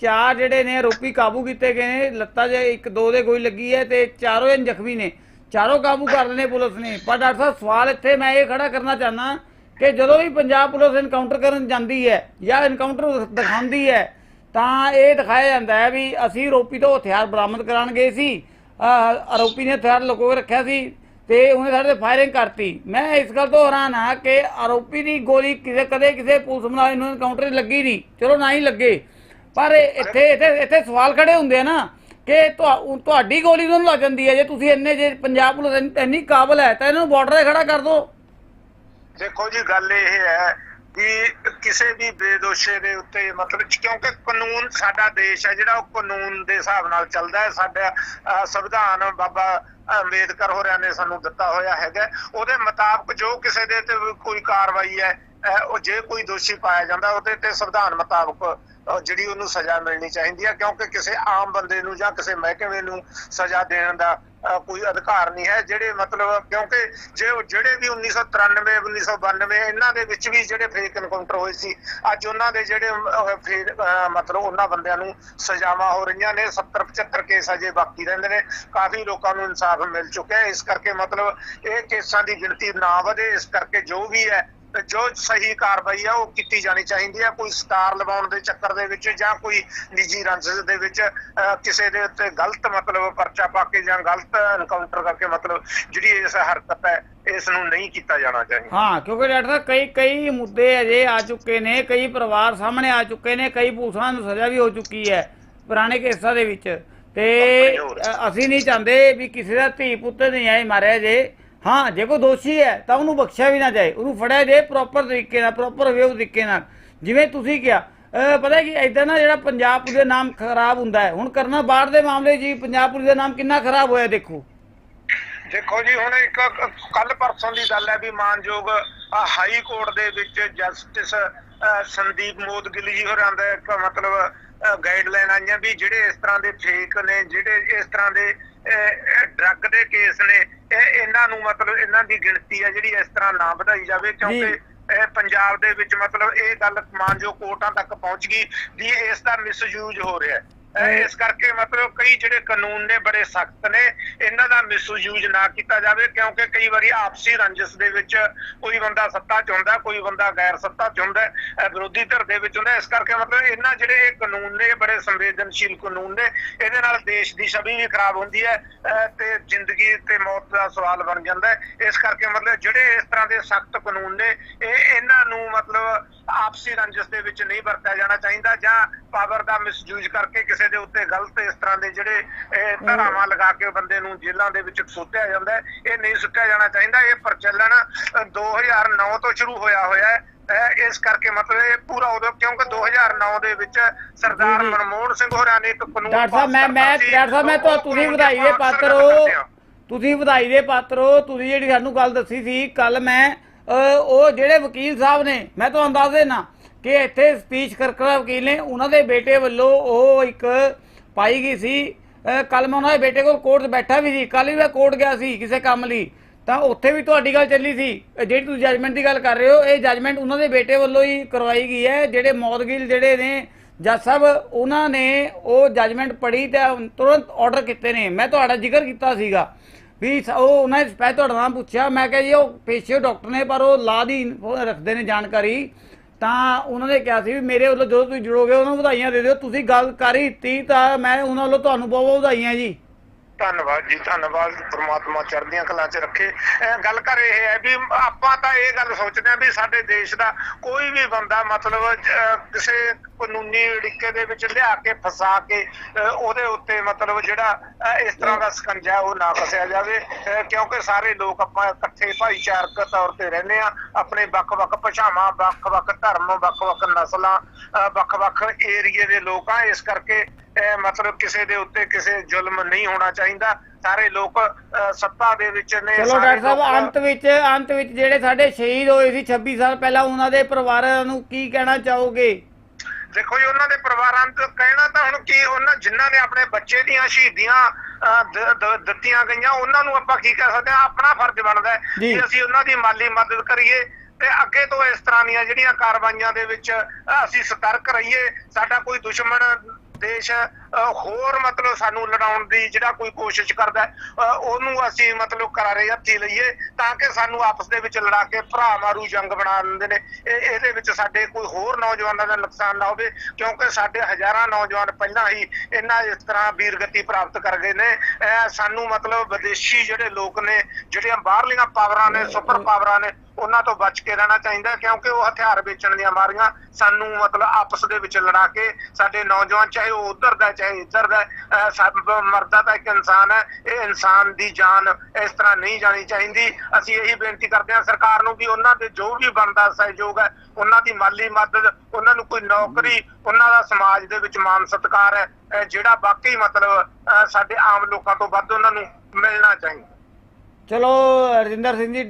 ਚਾਰ ਜਿਹੜੇ ਨੇ ਆਰੋਪੀ ਕਾਬੂ ਕੀਤੇ ਗਏ ਨੇ। ਲੱਤਾਂ 'ਚ ਇੱਕ ਦੋ ਦੇ ਗੋਲੀ ਲੱਗੀ ਹੈ ਤੇ ਚਾਰੋਂ ਜਣ ਜ਼ਖਮੀ ਨੇ। ਚਾਰੋਂ ਕਾਬੂ ਕਰ ਲਏ ਨੇ ਪੁਲਿਸ ਨੇ। ਪਰ ਡਾਕਟਰ ਸਾਹਿਬ ਸਵਾਲ ਇੱਥੇ ਮੈਂ ਇਹ ਖੜਾ ਕਰਨਾ ਚਾਹਨਾ ਕਿ ਜਦੋਂ ਵੀ ਪੰਜਾਬ ਪੁਲਿਸ ਐਨਕਾਊਂਟਰ ਕਰਨ ਜਾਂਦੀ ਹੈ ਜਾਂ ਐਨਕਾਊਂਟਰ ਦਿਖਾਉਂਦੀ ਹੈ ਤਾਂ ਇਹ ਦਿਖਾਇਆ ਜਾਂਦਾ ਹੈ ਵੀ ਅਸੀਂ ਆਰੋਪੀ ਤੋਂ ਹਥਿਆਰ ਬਰਾਮਦ ਕਰਾਉਣ ਗਏ ਸੀ। ਆਰੋਪੀ ਨੇ ਹਥਿਆਰ ਲੁਕੋ ਕੇ ਰੱਖਿਆ ਸੀ ਤੇ ਉਹਨੇ ਸਾਡੇ ਤੇ ਫਾਇਰਿੰਗ ਕਰਤੀ। ਮੈਂ ਇਸ ਗੱਲ ਤੋਂ ਹੈਰਾਨ ਹਾਂ ਕਿ ਆਰੋਪੀ ਦੀ ਗੋਲੀ ਕਿਸੇ ਕਦੇ ਕਿਸੇ ਪੁਲਿਸ ਮੁਲਾਜ਼ਮ ਨੂੰ ਐਨਕਾਊਂਟਰ ਲੱਗੀ ਨਹੀਂ। ਚਲੋ ਨਾ ਹੀ ਲੱਗੇ। ਪਰ ਇੱਥੇ ਇੱਥੇ ਇੱਥੇ ਸਵਾਲ ਖੜੇ ਹੁੰਦੇ ਆ ਨਾ ਕਿ ਤੁਹਾ- ਤੁਹਾਡੀ ਗੋਲੀ ਨੂੰ ਲੱਗ ਜਾਂਦੀ ਹੈ। ਜੇ ਤੁਸੀਂ ਇੰਨੇ ਜੇ ਪੰਜਾਬ ਪੁਲਿਸ ਇੰਨੀ- ਕਾਬਲ ਹੈ ਤਾਂ ਇਹਨੂੰ ਬਾਰਡਰ 'ਤੇ ਖੜਾ ਕਰ ਦਿਓ। ਦੇਖੋ ਜੀ, ਗੱਲ ਇਹ ਹੈ ਕਿ ਕਿਸੇ ਵੀ ਬੇਦੋਸ਼ੇ ਦੇ ਉੱਤੇ ਮਤਲਬ ਕਿਉਂਕਿ ਕਾਨੂੰਨ ਸਾਡਾ ਦੇਸ਼ ਹੈ ਜਿਹੜਾ ਉਹ ਕਾਨੂੰਨ ਦੇ ਹਿਸਾਬ ਨਾਲ ਚੱਲਦਾ ਹੈ। ਸਾਡਾ ਅਹ, ਸੰਵਿਧਾਨ ਬਾਬਾ ਅੰਬੇਦਕਰ ਹੋਰਿਆਂ ਨੇ ਸਾਨੂੰ ਦਿੱਤਾ ਹੋਇਆ ਹੈਗਾ। ਉਹਦੇ ਮੁਤਾਬਕ ਜੋ ਕਿਸੇ ਦੇ ਤੇ ਕੋਈ ਕਾਰਵਾਈ ਹੈ ਉਹ ਜੇ ਕੋਈ ਦੋਸ਼ੀ ਪਾਇਆ ਜਾਂਦਾ, ਉਹਦੇ ਤੇ ਸੰਵਿਧਾਨ ਮੁਤਾਬਕ ਜਿਹੜੀ ਉਹਨੂੰ ਸਜ਼ਾ ਮਿਲਣੀ ਚਾਹੀਦੀ ਹੈ, ਕਿਉਂਕਿ ਕਿਸੇ ਆਮ ਬੰਦੇ ਨੂੰ ਜਾਂ ਕਿਸੇ ਮਹਿਕਮੇ ਨੂੰ ਸਜ਼ਾ ਦੇਣ ਦਾ ਕੋਈ ਅਧਿਕਾਰ ਨਹੀਂ ਹੈ, ਜਿਹੜੇ ਮਤਲਬ, ਕਿਉਂਕਿ ਜੇ ਉਹ ਜਿਹੜੇ ਵੀ 1993 1992 ਇਹਨਾਂ ਦੇ ਵਿੱਚ ਵੀ ਜਿਹੜੇ ਫੇਕ ਇਨਕਾਊਂਟਰ ਹੋਏ ਸੀ, ਅੱਜ ਉਹਨਾਂ ਦੇ ਜਿਹੜੇ ਮਤਲਬ ਉਹਨਾਂ ਬੰਦਿਆਂ ਨੂੰ ਸਜ਼ਾਵਾਂ ਹੋ ਰਹੀਆਂ ਨੇ 70 75 ਕੇਸ ਅਜੇ ਬਾਕੀ ਰਹਿੰਦੇ ਨੇ, ਕਾਫੀ ਲੋਕਾਂ ਨੂੰ ਇਨਸਾਫ ਮਿਲ ਚੁੱਕਿਆ ਹੈ, ਇਸ ਕਰਕੇ ਮਤਲਬ ਇਹ ਕੇਸਾਂ ਦੀ ਗਿਣਤੀ ਨਾ ਵਧੇ, ਇਸ ਕਰਕੇ ਜੋ ਵੀ ਹੈ ਜੋ ਸਹੀ ਕਾਰਵਾਈ ਹੈ ਉਹ ਕੀਤੀ ਜਾਣੀ ਚਾਹੀਦੀ ਹੈ ਕੋਈ ਸਟਾਰ ਲਵਾਉਣ ਦੇ ਚੱਕਰ ਦੇ ਵਿੱਚ ਜਾਂ ਕੋਈ ਨਿੱਜੀ ਰੰਜਿਸ਼ ਦੇ ਵਿੱਚ ਕਿਸੇ ਦੇ ਉੱਤੇ ਗਲਤ ਮਤਲਬ ਪਰਚਾ ਪਾ ਕੇ ਜਾਂ ਗਲਤ ਐਨਕਾਊਂਟਰ ਕਰਕੇ ਮਤਲਬ ਜਿਹੜੀ ਇਸ ਹਰਕਤ ਹੈ ਇਸ ਨੂੰ ਨਹੀਂ ਕੀਤਾ ਜਾਣਾ ਚਾਹੀਦਾ। ਹਾਂ ਕਿਉਂਕਿ ਡਾਕਟਰ ਸਾਹਿਬ ਕਈ ਕਈ ਮੁੱਦੇ ਅਜੇ ਆ ਚੁੱਕੇ ਨੇ ਕਈ ਪਰਿਵਾਰ ਸਾਹਮਣੇ ਆ ਚੁੱਕੇ ਨੇ ਕਈ ਪੁਲਿਸਾਂ ਨੂੰ ਸਜ਼ਾ ਵੀ ਹੋ ਚੁੱਕੀ ਹੈ ਪੁਰਾਣੇ ਕੇਸਾਂ ਦੇ ਵਿੱਚ। ਤੇ ਅਸੀਂ ਨਹੀਂ ਚਾਹੁੰਦੇ ਵੀ ਕਿਸੇ ਦਾ ਧੀ ਪੁੱਤ ਨਹੀਂ ਆਏ ਮਾਰਿਆ ਜੇ। ਹਾਂ ਜੇ ਕੋਈ ਦੋਸ਼ੀ ਹੈ, ਤਾਂ ਉਹਨੂੰ ਬਖਸ਼ਿਆ ਵੀ ਨਾ ਜਾਏ। ਉਹਨੂੰ ਫੜਿਆ ਜੇ ਪ੍ਰੋਪਰ ਤਰੀਕੇ ਨਾਲ ਪ੍ਰੋਪਰ ਵੇਵ ਤਰੀਕੇ ਨਾਲ। ਜਿਵੇਂ ਤੁਸੀਂ ਕਿਹਾ ਪਤਾ ਕੀ ਐਦਾਂ ਨਾ ਜਿਹੜਾ ਪੰਜਾਬ ਪੁਲਿਸ ਦਾ ਨਾਮ ਖਰਾਬ ਹੁੰਦਾ ਹੈ। ਹੁਣ ਕਰਨਾ ਬਾਹਰ ਦੇ ਮਾਮਲੇ ਜੀ, ਪੰਜਾਬ ਪੁਲਿਸ ਦਾ ਨਾਮ ਕਿੰਨਾ ਖਰਾਬ ਹੋਇਆ, ਦੇਖੋ। ਦੇਖੋ ਜੀ, ਹੁਣ ਇੱਕ ਕੱਲ ਪਰਸੋਂ ਦੀ ਗੱਲ ਹੈ ਵੀ ਮਾਨਯੋਗ ਹਾਈ ਕੋਰਟ ਦੇ ਵਿੱਚ ਜਸਟਿਸ ਸੰਦੀਪ ਮੋਦਗਿਲ ਜੀ ਹੋਰਾਂ ਦਾ ਇੱਕ ਮਤਲਬ ਗਾਈਡਲਾਈਨ ਆਈਆਂ ਵੀ ਜਿਹੜੇ ਇਸ ਤਰ੍ਹਾਂ ਦੇ ਫੇਕ ਨੇ, ਜਿਹੜੇ ਇਸ ਤਰ੍ਹਾਂ ਦੇ ਡਰੱਗ ਦੇ ਕੇਸ ਨੇ ਇਹ ਇਹਨਾਂ ਨੂੰ ਮਤਲਬ ਇਹਨਾਂ ਦੀ ਗਿਣਤੀ ਹੈ ਜਿਹੜੀ ਇਸ ਤਰ੍ਹਾਂ ਨਾ ਵਧਾਈ ਜਾਵੇ ਕਿਉਂਕਿ ਇਹ ਪੰਜਾਬ ਦੇ ਵਿੱਚ ਮਤਲਬ ਇਹ ਗੱਲ ਮਾਨਯੋਗ ਕੋਰਟਾਂ ਤੱਕ ਪਹੁੰਚ ਗਈ ਵੀ ਇਸ ਦਾ ਮਿਸਯੂਜ਼ ਹੋ ਰਿਹਾ ਹੈ। ਇਸ ਕਰਕੇ ਮਤਲਬ ਕਈ ਜਿਹੜੇ ਕਾਨੂੰਨ ਨੇ ਬੜੇ ਸਖਤ ਨੇ, ਇਹਨਾਂ ਦਾ ਮਿਸਯੂਜ਼ ਨਾ ਕੀਤਾ ਜਾਵੇ, ਕਿਉਂਕਿ ਕਈ ਵਾਰੀ ਆਪਸੀ ਰੰਜਿਸ਼ ਦੇ ਵਿੱਚ ਕੋਈ ਬੰਦਾ ਸੱਤਾ ਚ ਹੁੰਦਾ, ਕੋਈ ਬੰਦਾ ਗੈਰ ਸੱਤਾ ਚ ਹੁੰਦਾ ਵਿਰੋਧੀ ਧਿਰ ਦੇ ਵਿੱਚ ਹੁੰਦਾ। ਇਸ ਕਰਕੇ ਮਤਲਬ ਇਹਨਾਂ ਜਿਹੜੇ ਇਹ ਕਾਨੂੰਨ ਨੇ ਬੜੇ ਸੰਵੇਦਨਸ਼ੀਲ ਕਾਨੂੰਨ ਨੇ, ਇਹਦੇ ਨਾਲ ਦੇਸ਼ ਦੀ ਛਵੀ ਵੀ ਖਰਾਬ ਹੁੰਦੀ ਹੈ, ਅਹ ਤੇ ਜ਼ਿੰਦਗੀ ਤੇ ਮੌਤ ਦਾ ਸਵਾਲ ਬਣ ਜਾਂਦਾ ਹੈ। ਇਸ ਕਰਕੇ ਮਤਲਬ ਜਿਹੜੇ ਇਸ ਤਰ੍ਹਾਂ ਦੇ ਸਖਤ ਕਾਨੂੰਨ ਨੇ, ਇਹ ਇਹਨਾਂ ਨੂੰ ਮਤਲਬ ਆਪਸੀ ਰੰਜਿਸ਼ ਦੇ ਵਿੱਚ ਨਹੀਂ ਵਰਤਿਆ ਜਾਣਾ ਚਾਹੀਦਾ ਜਾਂ ਪਾਵਰ ਦਾ ਮਿਸਯੂਜ਼ ਕਰਕੇ ਕਿਸੇ ਦੇ ਉੱਤੇ ਗਲਤ ਇਸ ਤਰ੍ਹਾਂ ਦੇ ਜਿਹੜੇ ਧਾਰਾਵਾਂ ਲਗਾ ਕੇ ਬੰਦੇ ਨੂੰ ਜੇਲ੍ਹਾਂ ਦੇ ਵਿੱਚ ਸੁੱਟਿਆ ਜਾਂਦਾ ਇਹ ਨਹੀਂ ਸੁੱਟਿਆ ਜਾਣਾ ਚਾਹੀਦਾ ਇਹ ਪ੍ਰਚਲਨ ਅ, 2009 ਤੋਂ ਸ਼ੁਰੂ ਹੋਇਆ ਹੋਇਆ ਹੈ ਇਸ ਕਰਕੇ ਮਤਲਬ ਇਹ ਪੂਰਾ ਉਦੋਂ ਕਿਉਂਕਿ 2009 ਦੇ ਵਿੱਚ ਸਰਦਾਰ। ਮਨਮੋਹਨ ਸਿੰਘ ਹੋਰਾਂ ਨੇ ਇੱਕ ਕਾਨੂੰਨ ਡਾਕਟਰ ਸਾਹਿਬ ਮੈਂ ਮੈਂ। ਡਾਕਟਰ ਸਾਹਿਬ ਮੈਂ ਤੁਸੀਂ ਵਧਾਈ ਦੇ ਪਾਤਰ ਹੋ। ਤੁਸੀਂ ਵਧਾਈ ਦੇ ਪਾਤਰ ਹੋ ਤੁਸੀਂ ਜਿਹੜੀ ਸਾਨੂੰ ਗੱਲ ਦੱਸੀ ਸੀ ਕੱਲ ਮੈਂ ਉਹ ਜਿਹੜੇ ਵਕੀਲ ਸਾਹਿਬ ਨੇ, ਮੈਂ ਤੁਹਾਨੂੰ ਦੱਸ ਦੇਣਾ ਕਿ ਇੱਥੇ ਸਤੀਸ਼ ਕਰਕਰਾ ਵਕੀਲ ਨੇ, ਉਹਨਾਂ ਦੇ ਬੇਟੇ ਵੱਲੋਂ ਉਹ ਇੱਕ ਪਾਈ ਗਈ ਸੀ। ਕੱਲ ਮੈਂ ਉਹਨਾਂ ਦੇ ਬੇਟੇ ਕੋਲ ਕੋਰਟ 'ਚ ਬੈਠਾ ਵੀ ਸੀ। ਕੱਲ ਵੀ ਮੈਂ ਕੋਰਟ ਗਿਆ ਸੀ ਕਿਸੇ ਕੰਮ ਲਈ। ਤਾਂ ਉੱਥੇ ਵੀ ਤੁਹਾਡੀ ਗੱਲ ਚੱਲੀ ਸੀ। ਜਿਹੜੀ ਤੁਸੀਂ ਜੱਜਮੈਂਟ ਦੀ ਗੱਲ ਕਰ ਰਹੇ ਹੋ, ਇਹ ਜੱਜਮੈਂਟ ਉਹਨਾਂ ਦੇ ਬੇਟੇ ਵੱਲੋਂ ਹੀ ਕਰਵਾਈ ਗਈ ਹੈ। ਜਿਹੜੇ ਮੌਦਗਿਲ ਜਿਹੜੇ ਨੇ, ਜੱਜ ਸਾਹਿਬ, ਉਹਨਾਂ ਨੇ ਉਹ ਜੱਜਮੈਂਟ ਪੜ੍ਹੀ ਤੇ ਤੁਰੰਤ ਆਰਡਰ ਕੀਤੇ ਨੇ। ਮੈਂ ਤੁਹਾਡਾ ਜ਼ਿਕਰ ਕੀਤਾ ਸੀਗਾ। ਵੀ ਸ- ਉਹ ਉਹਨਾਂ ਨੇ ਸਪੈਸ਼ਲ ਤੁਹਾਡਾ ਨਾਮ ਪੁੱਛਿਆ, ਮੈਂ ਕਿਹਾ ਜੀ, ਉਹ ਪੇਸ਼ੇ ਡਾਕਟਰ ਨੇ, ਪਰ ਉਹ ਲਾ ਦੀ ਰੱਖਦੇ ਨੇ ਜਾਣਕਾਰੀ। ਤਾਂ ਉਹਨਾਂ ਨੇ ਕਿਹਾ ਸੀ ਵੀ ਮੇਰੇ ਵੱਲੋਂ ਜਦੋਂ ਤੁਸੀਂ ਜੁੜੋਗੇ, ਉਹਨਾਂ ਨੂੰ ਵਧਾਈਆਂ ਦੇ ਦਿਓ। ਤੁਸੀਂ ਗੱਲ ਕਰ ਹੀ ਦਿੱਤੀ ਤਾਂ ਮੈਂ ਉਹਨਾਂ ਵੱਲੋਂ ਤੁਹਾਨੂੰ ਬਹੁਤ ਬਹੁਤ ਵਧਾਈਆਂ ਜੀ। ਧੰਨਵਾਦ ਜੀ ਧੰਨਵਾਦ। ਪ੍ਰਮਾਤਮਾ ਚੜ੍ਹਦੀਆਂ ਕਲਾਂ 'ਚ ਰੱਖੇ। ਗੱਲ ਕਰ ਇਹ ਹੈ ਵੀ ਆਪਾਂ ਤਾਂ ਇਹ ਗੱਲ ਸੋਚਦੇ ਹਾਂ ਵੀ ਸਾਡੇ ਦੇਸ਼ ਦਾ ਕੋਈ ਵੀ ਬੰਦਾ ਮਤਲਬ ਕਿਸੇ ਕਾਨੂੰਨੀ ਅੜਿੱਕੇ ਦੇ ਵਿੱਚ ਲਿਆ ਕੇ ਫਸਾ ਕੇ ਉਹਦੇ ਉੱਤੇ ਮਤਲਬ ਜਿਹੜਾ ਇਸ ਤਰ੍ਹਾਂ ਦਾ ਸਕੰਜਾ ਉਹ ਨਾ ਫਸਿਆ ਜਾਵੇ। ਕਿਉਂਕਿ ਸਾਰੇ ਲੋਕ ਆਪਾਂ ਇਕੱਠੇ ਭਾਈਚਾਰਕ ਤੌਰ ਤੇ ਰਹਿੰਦੇ ਆ ਆਪਣੇ ਵੱਖ-ਵੱਖ ਭਾਸ਼ਾਵਾਂ ਵੱਖ-ਵੱਖ ਧਰਮ ਵੱਖ-ਵੱਖ ਨਸਲਾਂ ਅਹ, ਵੱਖ-ਵੱਖ ਏਰੀਏ ਦੇ ਲੋਕ ਆ ਇਸ ਕਰਕੇ ਇਹ ਮਤਲਬ ਕਿਸੇ ਦੇ ਉੱਤੇ ਕਿਸੇ ਜ਼ੁਲਮ ਨਹੀਂ ਹੋਣਾ ਚਾਹੀਦਾ ਸਾਰੇ ਲੋਕ ਸੱਤਾ ਦੇ ਵਿੱਚ ਨੇ ਚਲੋ ਡਾਕਟਰ ਸਾਹਿਬ ਅੰਤ ਵਿੱਚ ਅੰਤ ਵਿੱਚ ਜਿਹੜੇ ਸਾਡੇ ਸ਼ਹੀਦ ਹੋਏ ਸੀ 26 ਸਾਲ ਪਹਿਲਾਂ ਉਹਨਾਂ ਦੇ ਪਰਿਵਾਰਾਂ ਨੂੰ ਕੀ ਕਹਿਣਾ ਚਾਹੋਗੇ ਦੇਖੋ ਜੀ ਉਹਨਾਂ ਦੇ ਪਰਿਵਾਰਾਂ ਨੂੰ ਕਹਿਣਾ ਤਾਂ ਹੁਣ ਕੀ ਉਹਨਾਂ ਜਿਨ੍ਹਾਂ ਨੇ ਆਪਣੇ ਬੱਚੇ ਦੀਆਂ ਸ਼ਹੀਦੀਆਂ ਦਿੱਤੀਆਂ ਗਈਆਂ ਉਹਨਾਂ ਨੂੰ ਆਪਾਂ ਕੀ ਕਹਿ ਸਕਦੇ ਹਾਂ ਆਪਣਾ ਫਰਜ਼ ਬਣਦਾ। ਕਿ ਅਸੀਂ ਉਹਨਾਂ ਦੀ ਮਾਲੀ ਮਦਦ ਕਰੀਏ ਤੇ ਅੱਗੇ ਤੋਂ ਇਸ ਤਰ੍ਹਾਂ ਦੀਆਂ ਜਿਹੜੀਆਂ ਕਾਰਵਾਈਆਂ ਦੇ ਵਿੱਚ ਅਸੀਂ ਸਤਰਕ ਰਹੀਏ ਸਾਡਾ ਕੋਈ ਦੁਸ਼ਮਣ ਦੇਸ਼ ਅਹ, ਹੋਰ ਮਤਲਬ ਸਾਨੂੰ ਲੜਾਉਣ ਦੀ ਜਿਹੜਾ ਕੋਈ ਕੋਸ਼ਿਸ਼ ਕਰਦਾ ਉਹਨੂੰ ਅਸੀਂ ਮਤਲਬ ਕਰਾਰੇ ਹੱਥੀ ਲਈਏ ਤਾਂ ਕਿ ਸਾਨੂੰ ਆਪਸ ਦੇ ਵਿੱਚ ਲੜਾ ਕੇ ਭਰਾ ਮਾਰੂ ਜੰਗ ਬਣਾ ਦਿੰਦੇ ਨੇ। ਇਹਦੇ ਵਿੱਚ ਸਾਡੇ ਕੋਈ ਹੋਰ ਨੌਜਵਾਨਾਂ ਦਾ ਨੁਕਸਾਨ ਨਾ ਹੋਵੇ ਕਿਉਂਕਿ ਸਾਡੇ ਹਜ਼ਾਰਾਂ ਨੌਜਵਾਨ ਪਹਿਲਾਂ ਹੀ ਇਹਨਾਂ ਇਸ ਤਰ੍ਹਾਂ ਵੀਰਗਤੀ ਪ੍ਰਾਪਤ ਕਰ ਗਏ ਨੇ। ਅਹ, ਸਾਨੂੰ ਮਤਲਬ ਵਿਦੇਸ਼ੀ ਜਿਹੜੇ ਲੋਕ ਨੇ ਜਿਹੜੀਆਂ ਬਾਹਰਲੀਆਂ ਪਾਵਰਾਂ ਨੇ ਸੁਪਰ ਪਾਵਰਾਂ ਨੇ ਉਹਨਾਂ ਤੋਂ ਬਚ ਕੇ ਰਹਿਣਾ ਚਾਹੀਦਾ ਕਿਉਂਕਿ ਉਹ ਹਥਿਆਰ ਵੇਚਣ ਦੀਆਂ ਮਾਰੀਆਂ ਸਾਨੂੰ ਮਤਲਬ ਆਪਸ ਦੇ ਵਿੱਚ ਲੜਾ ਕੇ ਸਾਡੇ ਨੌਜਵਾਨ ਚਾਹੇ ਉਹ ਉਧਰ ਦਾ ਚਾਹੇ ਇੱਧਰ ਹੈ, ਸਭ ਮਰਦਾ ਤਾਂ ਇੱਕ ਇਨਸਾਨ ਹੈ ਇਹ ਇਨਸਾਨ ਦੀ ਜਾਨ ਇਸ ਤਰ੍ਹਾਂ ਨਹੀਂ ਜਾਣੀ ਚਾਹੀਦੀ। ਅਸੀਂ ਇਹੀ ਬੇਨਤੀ ਕਰਦੇ ਹਾਂ ਸਰਕਾਰ ਨੂੰ ਵੀ ਉਹਨਾਂ ਦੇ ਜੋ ਵੀ ਬਣਦਾ ਸਹਿਯੋਗ ਹੈ ਉਹਨਾਂ ਦੀ ਮਾਲੀ ਮਦਦ ਉਹਨਾਂ ਨੂੰ ਕੋਈ ਨੌਕਰੀ ਉਹਨਾਂ ਦਾ ਸਮਾਜ ਦੇ ਵਿੱਚ ਮਾਨ ਸਤਿਕਾਰ ਹੈ ਜਿਹੜਾ ਵਾਕਈ ਮਤਲਬ ਸਾਡੇ ਆਮ ਲੋਕਾਂ ਤੋਂ ਵੱਧ ਉਹਨਾਂ ਨੂੰ ਮਿਲਣਾ ਚਾਹੀਦਾ। ਚਲੋ ਰਜਿੰਦਰ ਸਿੰਘ ਜੀ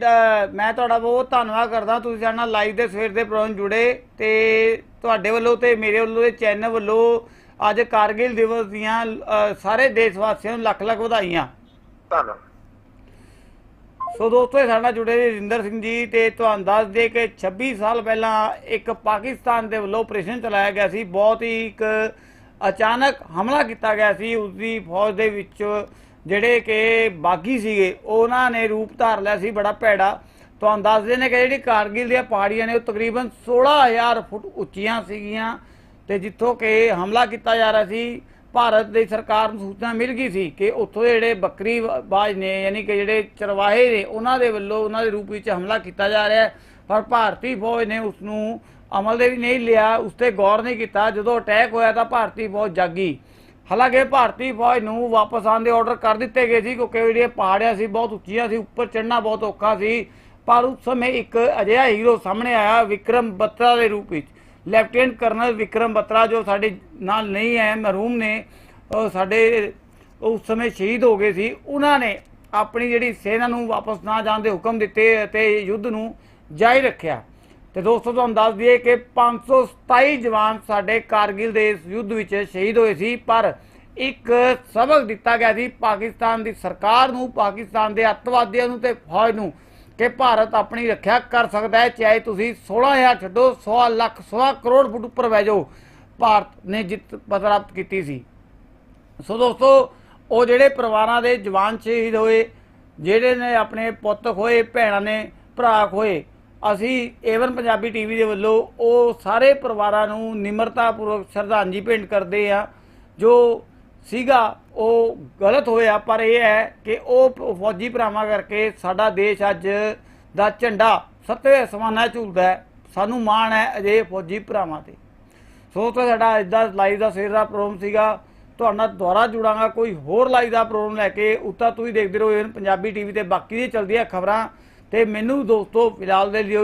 ਮੈਂ ਤੁਹਾਡਾ ਬਹੁਤ ਧੰਨਵਾਦ ਕਰਦਾ ਤੁਸੀਂ ਸਾਡੇ ਨਾਲ ਲਾਈਵ ਦੇ ਸਵੇਰ ਦੇ ਪ੍ਰੋਗਰਾਮ ਜੁੜੇ ਤੇ ਤੁਹਾਡੇ ਵੱਲੋਂ ਤੇ ਮੇਰੇ ਵੱਲੋਂ ਤੇ ਚੈਨਲ ਵੱਲੋਂ ਅੱਜ ਕਾਰਗਿਲ ਦਿਵਸ ਦੀਆਂ ਸਾਰੇ ਦੇਸ਼ ਵਾਸੀਆਂ ਨੂੰ ਲੱਖ ਲੱਖ ਵਧਾਈਆਂ। ਧੰਨਵਾਦ। ਸੋ ਦੋਸਤੋ ਇਹ ਸਾਡੇ ਨਾਲ ਜੁੜੇ ਨੇ ਰਜਿੰਦਰ ਸਿੰਘ ਜੀ ਤੇ ਤੁਹਾਨੂੰ ਦੱਸ ਦੇ ਕਿ 26 ਸਾਲ ਪਹਿਲਾਂ ਇੱਕ ਪਾਕਿਸਤਾਨ ਦੇ ਵੱਲੋਂ ਆਪਰੇਸ਼ਨ ਚਲਾਇਆ ਗਿਆ ਸੀ। ਬਹੁਤ ਹੀ ਇੱਕ ਅਚਾਨਕ ਹਮਲਾ ਕੀਤਾ ਗਿਆ ਸੀ। ਉਸ ਦੀ ਫੌਜ ਦੇ ਵਿੱਚ ਜਿਹੜੇ ਕਿ ਬਾਗੀ ਸੀਗੇ ਉਹਨਾਂ ਨੇ ਰੂਪ ਧਾਰ ਲਿਆ ਸੀ ਬੜਾ ਭੈੜਾ। ਤੁਹਾਨੂੰ ਦੱਸਦੇ ਨੇ ਕਿ ਜਿਹੜੀ ਕਾਰਗਿਲ ਦੀਆਂ ਪਹਾੜੀਆਂ ਨੇ ਉਹ ਤਕਰੀਬਨ 16000 ਫੁੱਟ ਉੱਚੀਆਂ ਸੀਗੀਆਂ। ਤੇ ਜਿੱਥੋਂ ਕਿ ਹਮਲਾ ਕੀਤਾ ਜਾ ਰਿਹਾ ਸੀ, ਭਾਰਤ ਦੀ ਸਰਕਾਰ ਨੂੰ ਸੂਚਨਾ ਮਿਲ ਗਈ ਸੀ ਕਿ ਉੱਥੋਂ ਦੇ ਜਿਹੜੇ ਬੱਕਰੀ ਬਾਜ ਨੇ, ਯਾਨੀ ਕਿ ਜਿਹੜੇ ਚਰਵਾਹੇ ਨੇ, ਉਹਨਾਂ ਦੇ ਵੱਲੋਂ ਉਹਨਾਂ ਦੇ ਰੂਪ ਵਿੱਚ ਹਮਲਾ ਕੀਤਾ ਜਾ ਰਿਹਾ ਪਰ ਭਾਰਤੀ ਫੌਜ ਨੇ ਉਸ ਨੂੰ ਅਮਲ ਦੇ ਵੀ ਨਹੀਂ ਲਿਆ, ਉਸ ਤੇ ਗੌਰ ਨਹੀਂ ਕੀਤਾ। ਜਦੋਂ ਅਟੈਕ ਹੋਇਆ ਤਾਂ ਭਾਰਤੀ ਫੌਜ ਜਾਗੀ। ਹਾਲਾਂਕਿ ਭਾਰਤੀ ਫੌਜ ਨੂੰ ਵਾਪਸ ਆਉਣ ਦੇ ਆਰਡਰ ਕਰ ਦਿੱਤੇ ਗਏ ਸੀ ਕਿਉਂਕਿ ਜਿਹੜੀਆਂ ਪਹਾੜੀਆਂ ਸੀ, ਬਹੁਤ ਉੱਚੀਆਂ ਸੀ, ਉੱਪਰ ਚੜ੍ਹਨਾ ਬਹੁਤ ਔਖਾ ਸੀ। ਪਰ ਉਸ ਸਮੇਂ ਇੱਕ ਅਜਿਹਾ ਹੀਰੋ ਸਾਹਮਣੇ ਆਇਆ, ਵਿਕਰਮ ਬੱਤਰਾ ਦੇ ਰੂਪ ਵਿੱਚ। ਲੈਫਟੀਨੈਂਟ ਕਰਨਲ ਵਿਕਰਮ ਬਤਰਾ ਜੋ ਸਾਡੇ ਨਾਲ ਨਹੀਂ ਹੈ ਮਰਹੂਮ ਨੇ, ਉਹ ਸਾਡੇ ਉਸ ਸਮੇਂ ਸ਼ਹੀਦ ਹੋ ਗਏ ਸੀ। ਉਹਨਾਂ ਨੇ ਆਪਣੀ ਜਿਹੜੀ ਸੈਨਾ ਨੂੰ ਵਾਪਸ ਨਾ ਜਾਣ ਦੇ ਹੁਕਮ ਦਿੱਤੇ ਅਤੇ ਯੁੱਧ ਨੂੰ ਜਾਰੀ ਰੱਖਿਆ। ਤੇ ਦੋਸਤੋ, ਤੁਹਾਨੂੰ ਦੱਸ ਦਈਏ ਕਿ 527 ਜਵਾਨ ਸਾਡੇ ਕਾਰਗਿਲ ਦੇ ਇਸ ਯੁੱਧ ਵਿੱਚ ਸ਼ਹੀਦ ਹੋਏ ਸੀ, ਪਰ ਇੱਕ ਸਬਕ ਦਿੱਤਾ ਗਿਆ ਸੀ, ਪਾਕਿਸਤਾਨ ਦੀ ਸਰਕਾਰ ਨੂੰ, ਪਾਕਿਸਤਾਨ ਦੇ ਅੱਤਵਾਦੀਆਂ ਨੂੰ ਤੇ ਫੌਜ ਨੂੰ। ਕਿ ਭਾਰਤ ਆਪਣੀ ਰੱਖਿਆ ਕਰ ਸਕਦਾ ਹੈ, ਚਾਹੇ ਤੁਸੀਂ 16000 ਛੱਡੋ 100 ਲੱਖ 100 ਕਰੋੜ ਫੁੱਟ ਉੱਪਰ ਬਹਿ ਜਾਓ। ਭਾਰਤ ਨੇ ਜਿੱਤ ਪ੍ਰਾਪਤ ਕੀਤੀ ਸੀ। ਸੋ ਦੋਸਤੋ, ਉਹ ਜਿਹੜੇ ਪਰਿਵਾਰਾਂ ਦੇ ਜਵਾਨ ਸ਼ਹੀਦ ਹੋਏ, ਜਿਹੜੇ ਨੇ ਆਪਣੇ ਪੁੱਤ ਖੋਏ, ਭੈਣਾਂ ਨੇ, ਭਰਾ ਖੋਏ, ਅਸੀਂ ਏਵਨ ਪੰਜਾਬੀ ਟੀਵੀ ਦੇ ਵੱਲੋਂ ਉਹ ਸਾਰੇ ਪਰਿਵਾਰਾਂ ਨੂੰ ਨਿਮਰਤਾਪੂਰਵਕ ਸ਼ਰਧਾਂਜਲੀ ਭੇਂਟ ਕਰਦੇ ਆ ਜੋ ਸੀਗਾ, ਉਹ ਗਲਤ ਹੋਇਆ, ਪਰ ਇਹ ਹੈ ਕਿ ਉਹ ਫੌਜੀ ਭਰਾਵਾਂ ਕਰਕੇ ਸਾਡਾ ਦੇਸ਼ ਅੱਜ ਦਾ ਝੰਡਾ ਸੱਤਵੇਂ ਅਸਮਾਨਾਂ 'ਚ ਝੂਲਦਾ ਹੈ। ਸਾਨੂੰ ਮਾਣ ਹੈ ਅਜੇ ਫੌਜੀ ਭਰਾਵਾਂ ਤੇ। ਸੋ ਤਾਂ ਸਾਡਾ ਅੱਜ ਦਾ ਲਾਈਵ ਦਾ ਸਵੇਰ ਦਾ ਪ੍ਰੋਗਰਾਮ ਸੀਗਾ, ਤੁਹਾਡਾ ਨਾਲ ਦੁਬਾਰਾ ਜੁੜਾਂਗਾ, ਕੋਈ ਹੋਰ ਲਾਈਵ ਦਾ ਪ੍ਰੋਗਰਾਮ ਲੈ ਕੇ, ਉੱਤਾ ਤੁਸੀਂ ਦੇਖਦੇ ਰਹੋ, ਇਹ ਪੰਜਾਬੀ ਟੀਵੀ ਤੇ ਬਾਕੀ ਦੀ ਚਲਦੀਆਂ ਖਬਰਾਂ। ਤੇ ਮੈਨੂੰ ਦੋਸਤੋ, ਫਿਲਹਾਲ ਦੇ ਲਈ